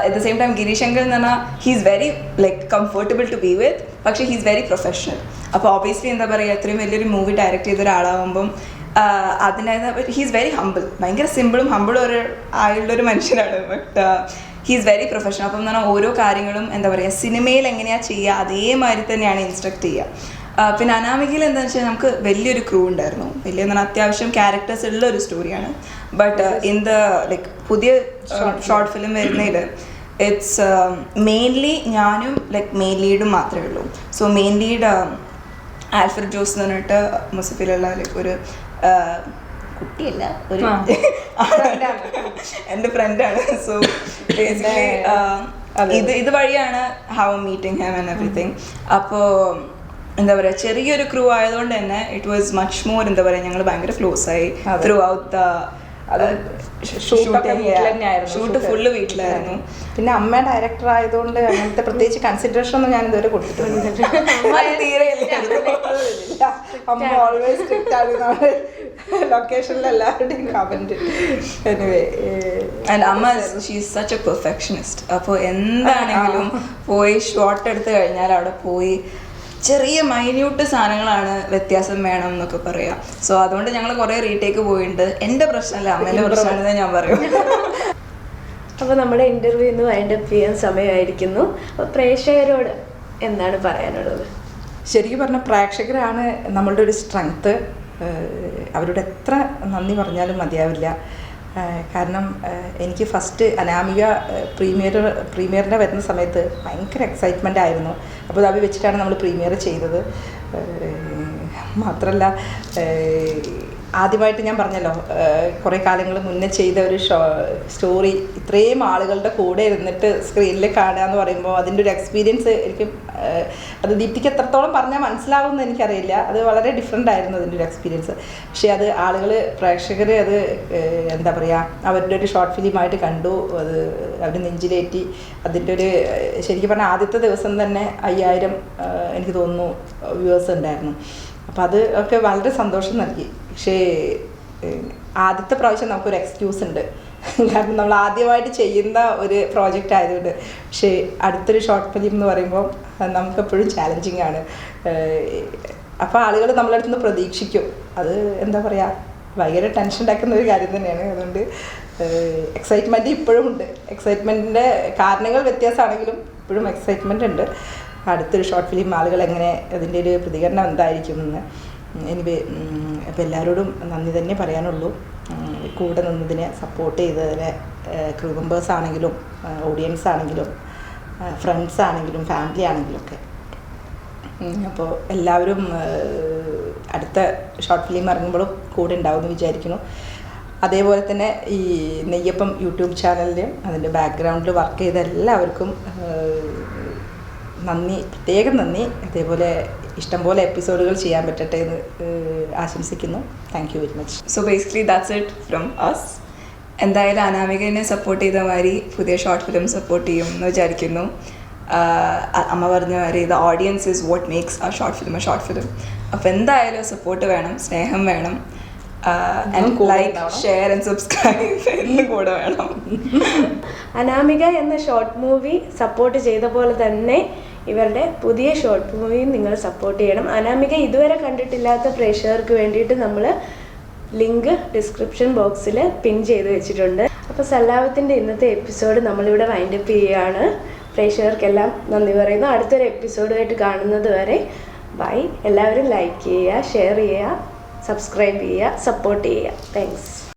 At the same time Girishankar എന്ന് പറഞ്ഞാൽ he's very like comfortable to be with പക്ഷേ ഹീസ് വെരി പ്രൊഫഷണൽ അപ്പോൾ ഓബിയസ്ലി എന്താ പറയുക ഇത്രയും വലിയൊരു മൂവി ഡയറക്റ്റ് ചെയ്ത ഒരാളാവുമ്പം അതിനായത് ഹീസ് വെരി ഹമ്പിൾ ഭയങ്കര സിമ്പിളും ഹമ്പിളും ഒരു ആയുള്ളൊരു മനുഷ്യനാണ്. ബട്ട് ഹീസ് വെരി പ്രൊഫഷണൽ അപ്പം എന്ന് പറഞ്ഞാൽ ഓരോ കാര്യങ്ങളും എന്താ പറയുക സിനിമയിൽ എങ്ങനെയാണ് ചെയ്യുക അതേമാതിരി തന്നെയാണ് ഇൻസ്ട്രക്ട് ചെയ്യുക. പിന്നെ അനാമികയിൽ എന്താണെന്ന് വെച്ചാൽ നമുക്ക് വലിയൊരു ക്രൂ ഉണ്ടായിരുന്നു. വലിയ എന്ന് പറഞ്ഞാൽ അത്യാവശ്യം ക്യാരക്ടേഴ്സ് ഉള്ള ഒരു സ്റ്റോറിയാണ് ബട്ട് ഇൻ ദ ലൈക്ക് പുതിയ ഷോർട്ട് ഫിലിം വരുന്നതിൽ ഇറ്റ്സ് മെയിൻലി ഞാനും ലൈക്ക് മെയിൻ ലീഡും മാത്രമേ ഉള്ളൂ. So main lead Alfred Jose എന്ന് പറഞ്ഞിട്ട് മുസഫിലുള്ള ലൈക്ക് ഒരു കുട്ടിയല്ല ഒരു (laughs) എന്റെ ഫ്രണ്ടാണ് സോ ബേസിക്കലി ഇത് ഇത് വഴിയാണ് how meeting him and everything അപ്പോൾ എന്താ പറയുക ചെറിയൊരു ക്രൂ ആയതുകൊണ്ട് തന്നെ ഇറ്റ് വാസ് മച്ച് മോർ എന്താ പറയുക ഞങ്ങൾ ഭയങ്കര ക്ലോസ് ആയി ത്രൂ ഔട്ട് ദ അത് ഷൂട്ടൊക്കെ വീട്ടിൽ തന്നെയായിരുന്നു ഷൂട്ട് ഫുള്ള് വീട്ടിലായിരുന്നു. പിന്നെ അമ്മ ഡയറക്ടർ ആയതുകൊണ്ട് അങ്ങനത്തെ പ്രത്യേകിച്ച് കൺസിഡറേഷൻ ഒന്നും ഞാൻ ഇതുവരെ കൊടുത്തിട്ടുണ്ട്. അമ്മ ഓൾവേസ് ലൊക്കേഷനിൽ എല്ലാവരുടെയും കമന്റ് എനിവേ ആൻഡ് അമ്മ ഷീസ് സച്ച് എ പെർഫെക്ഷനിസ്റ്റ് അപ്പോൾ എന്താണെങ്കിലും പോയി ഷോട്ട് എടുത്തു കഴിഞ്ഞാൽ അവിടെ പോയി ചെറിയ മൈന്യൂട്ട് സാധനങ്ങളാണ് വ്യത്യാസം വേണം എന്നൊക്കെ പറയാം. സോ അതുകൊണ്ട് ഞങ്ങൾ കുറേ റീടേക്ക് പോയിട്ടുണ്ട് എന്റെ പ്രശ്നമല്ല അമ്മേന്റെ പ്രശ്നം. ഞാൻ പറയും. അപ്പോൾ നമ്മുടെ ഇന്റർവ്യൂ വൈൻഡ് അപ്പ് ചെയ്യാൻ സമയമായിരിക്കുന്നു. അപ്പോൾ പ്രേക്ഷകരോട് എന്താണ് പറയാനുള്ളത്? ശരിക്കും പറഞ്ഞ പ്രേക്ഷകരാണ് നമ്മളുടെ ഒരു സ്ട്രെങ്ത് അവരോട് എത്ര നന്ദി പറഞ്ഞാലും മതിയാവില്ല. കാരണം എനിക്ക് ഫസ്റ്റ് അനാമിക പ്രീമിയർ പ്രീമിയറിന്റെ വരുന്ന സമയത്ത് ഭയങ്കര എക്സൈറ്റ്മെന്റ് ആയിരുന്നു. അപ്പോൾ അത് വെച്ചിട്ടാണ് നമ്മൾ പ്രീമിയർ ചെയ്തത്. മാത്രമല്ല ആദ്യമായിട്ട് ഞാൻ പറഞ്ഞല്ലോ കുറേ കാലങ്ങൾ മുന്നേ ചെയ്ത ഒരു ഷോ സ്റ്റോറി ഇത്രയും ആളുകളുടെ കൂടെ ഇരുന്നിട്ട് സ്ക്രീനിൽ കാണുക എന്ന് പറയുമ്പോൾ അതിന്റെ ഒരു എക്സ്പീരിയൻസ് എനിക്ക് അത് ദീപ്തിക്ക് എത്രത്തോളം പറഞ്ഞാൽ മനസ്സിലാവുമെന്ന് എനിക്കറിയില്ല. അത് വളരെ ഡിഫറെന്റ് ആയിരുന്നു അതിന്റെ ഒരു എക്സ്പീരിയൻസ്. പക്ഷേ അത് ആളുകൾ പ്രേക്ഷകരെ അത് എന്താ പറയുക അവരുടെ ഒരു ഷോർട്ട് ഫിലിമായിട്ട് കണ്ടു. അത് അവർ നെഞ്ചിലേറ്റി. അതിന്റെ ഒരു ശരിക്കും പറഞ്ഞാൽ ആദ്യത്തെ ദിവസം തന്നെ അയ്യായിരം എനിക്ക് തോന്നുന്നു വ്യൂവേഴ്സ് ഉണ്ടായിരുന്നു. അപ്പോൾ അത് ഒക്കെ വളരെ സന്തോഷം നൽകി. പക്ഷേ ആദ്യത്തെ പ്രാവശ്യം നമുക്കൊരു എക്സ്ക്യൂസ് ഉണ്ട്. കാരണം നമ്മൾ ആദ്യമായിട്ട് ചെയ്യുന്ന ഒരു പ്രോജക്റ്റ് ആയതുകൊണ്ട്. പക്ഷേ അടുത്തൊരു ഷോർട്ട് ഫിലിം എന്ന് പറയുമ്പോൾ നമുക്കെപ്പോഴും ചാലഞ്ചിങ് ആണ്. അപ്പോൾ ആളുകൾ നമ്മളടുത്തുനിന്ന് പ്രതീക്ഷിക്കും. അത് എന്താ പറയുക ഭയങ്കര ടെൻഷൻ ഉണ്ടാക്കുന്ന ഒരു കാര്യം തന്നെയാണ്. അതുകൊണ്ട് എക്സൈറ്റ്മെന്റ് ഇപ്പോഴും ഉണ്ട്. എക്സൈറ്റ്മെന്റിന്റെ കാരണങ്ങൾ വ്യത്യാസമാണെങ്കിലും ഇപ്പോഴും എക്സൈറ്റ്മെന്റ് ഉണ്ട്. അടുത്തൊരു ഷോർട്ട് ഫിലിം ആളുകൾ എങ്ങനെ അതിന്റെ ഒരു പ്രതികരണം എന്തായിരിക്കും എന്ന്. എനിവേ അപ്പോൾ എല്ലാവരോടും നന്ദി തന്നെ പറയാനുള്ളൂ. കൂടെ നിന്നതിനെ സപ്പോർട്ട് ചെയ്തതിനെ ക്രൂ മെമ്പേഴ്സ് ആണെങ്കിലും ഓഡിയൻസ് ആണെങ്കിലും ഫ്രണ്ട്സ് ആണെങ്കിലും ഫാമിലി ആണെങ്കിലും ഒക്കെ. അപ്പോൾ എല്ലാവരും അടുത്ത ഷോർട്ട് ഫിലിം ഇറങ്ങുമ്പോഴും കൂടെ ഉണ്ടാവും എന്ന് വിചാരിക്കുന്നു. അതേപോലെ തന്നെ ഈ നെയ്യപ്പം യൂട്യൂബ് ചാനലിലും അതിന്റെ ബാക്ക്ഗ്രൗണ്ടിൽ വർക്ക് ചെയ്ത എല്ലാവർക്കും നന്ദി പ്രത്യേകം നന്ദി. അതേപോലെ ഇഷ്ടംപോലെ എപ്പിസോഡുകൾ ചെയ്യാൻ പറ്റട്ടെ എന്ന് ആശംസിക്കുന്നു. Thank you very much so basically that's it from us എന്തായാലും അനാമികനെ സപ്പോർട്ട് ചെയ്ത മാതിരി പുതിയ ഷോർട്ട് ഫിലിം സപ്പോർട്ട് ചെയ്യും എന്ന് വിചാരിക്കുന്നു. അമ്മ പറഞ്ഞ മാതിരി the audience is what makes a short film a short film അപ്പോൾ എന്തായാലും സപ്പോർട്ട് വേണം സ്നേഹം വേണം. ലൈക്ക് ഷെയർ ആൻഡ് സബ്സ്ക്രൈബ് എന്നും കൂടെ വേണം. (laughs) അനാമിക എന്ന ഷോർട്ട് മൂവി സപ്പോർട്ട് ചെയ്ത പോലെ തന്നെ ഇവരുടെ പുതിയ ഷോർട്ട് മൂവിയും നിങ്ങൾ സപ്പോർട്ട് ചെയ്യണം. അനാമിക ഇതുവരെ കണ്ടിട്ടില്ലാത്ത പ്രേക്ഷകർക്ക് വേണ്ടിയിട്ട് നമ്മൾ ലിങ്ക് ഡിസ്ക്രിപ്ഷൻ ബോക്സിൽ പിൻ ചെയ്ത് വെച്ചിട്ടുണ്ട്. അപ്പോൾ സല്ലാപത്തിന്റെ ഇന്നത്തെ എപ്പിസോഡ് നമ്മളിവിടെ വൈൻഡപ്പ് ചെയ്യുകയാണ് പ്രേക്ഷകർക്കെല്ലാം നന്ദി പറയുന്നു. അടുത്തൊരു എപ്പിസോഡുമായിട്ട് കാണുന്നത് വരെ ബൈ എല്ലാവരും ലൈക്ക് ചെയ്യുക ഷെയർ ചെയ്യുക സബ്സ്ക്രൈബ് ചെയ്യുക സപ്പോർട്ട് ചെയ്യുക. താങ്ക്സ്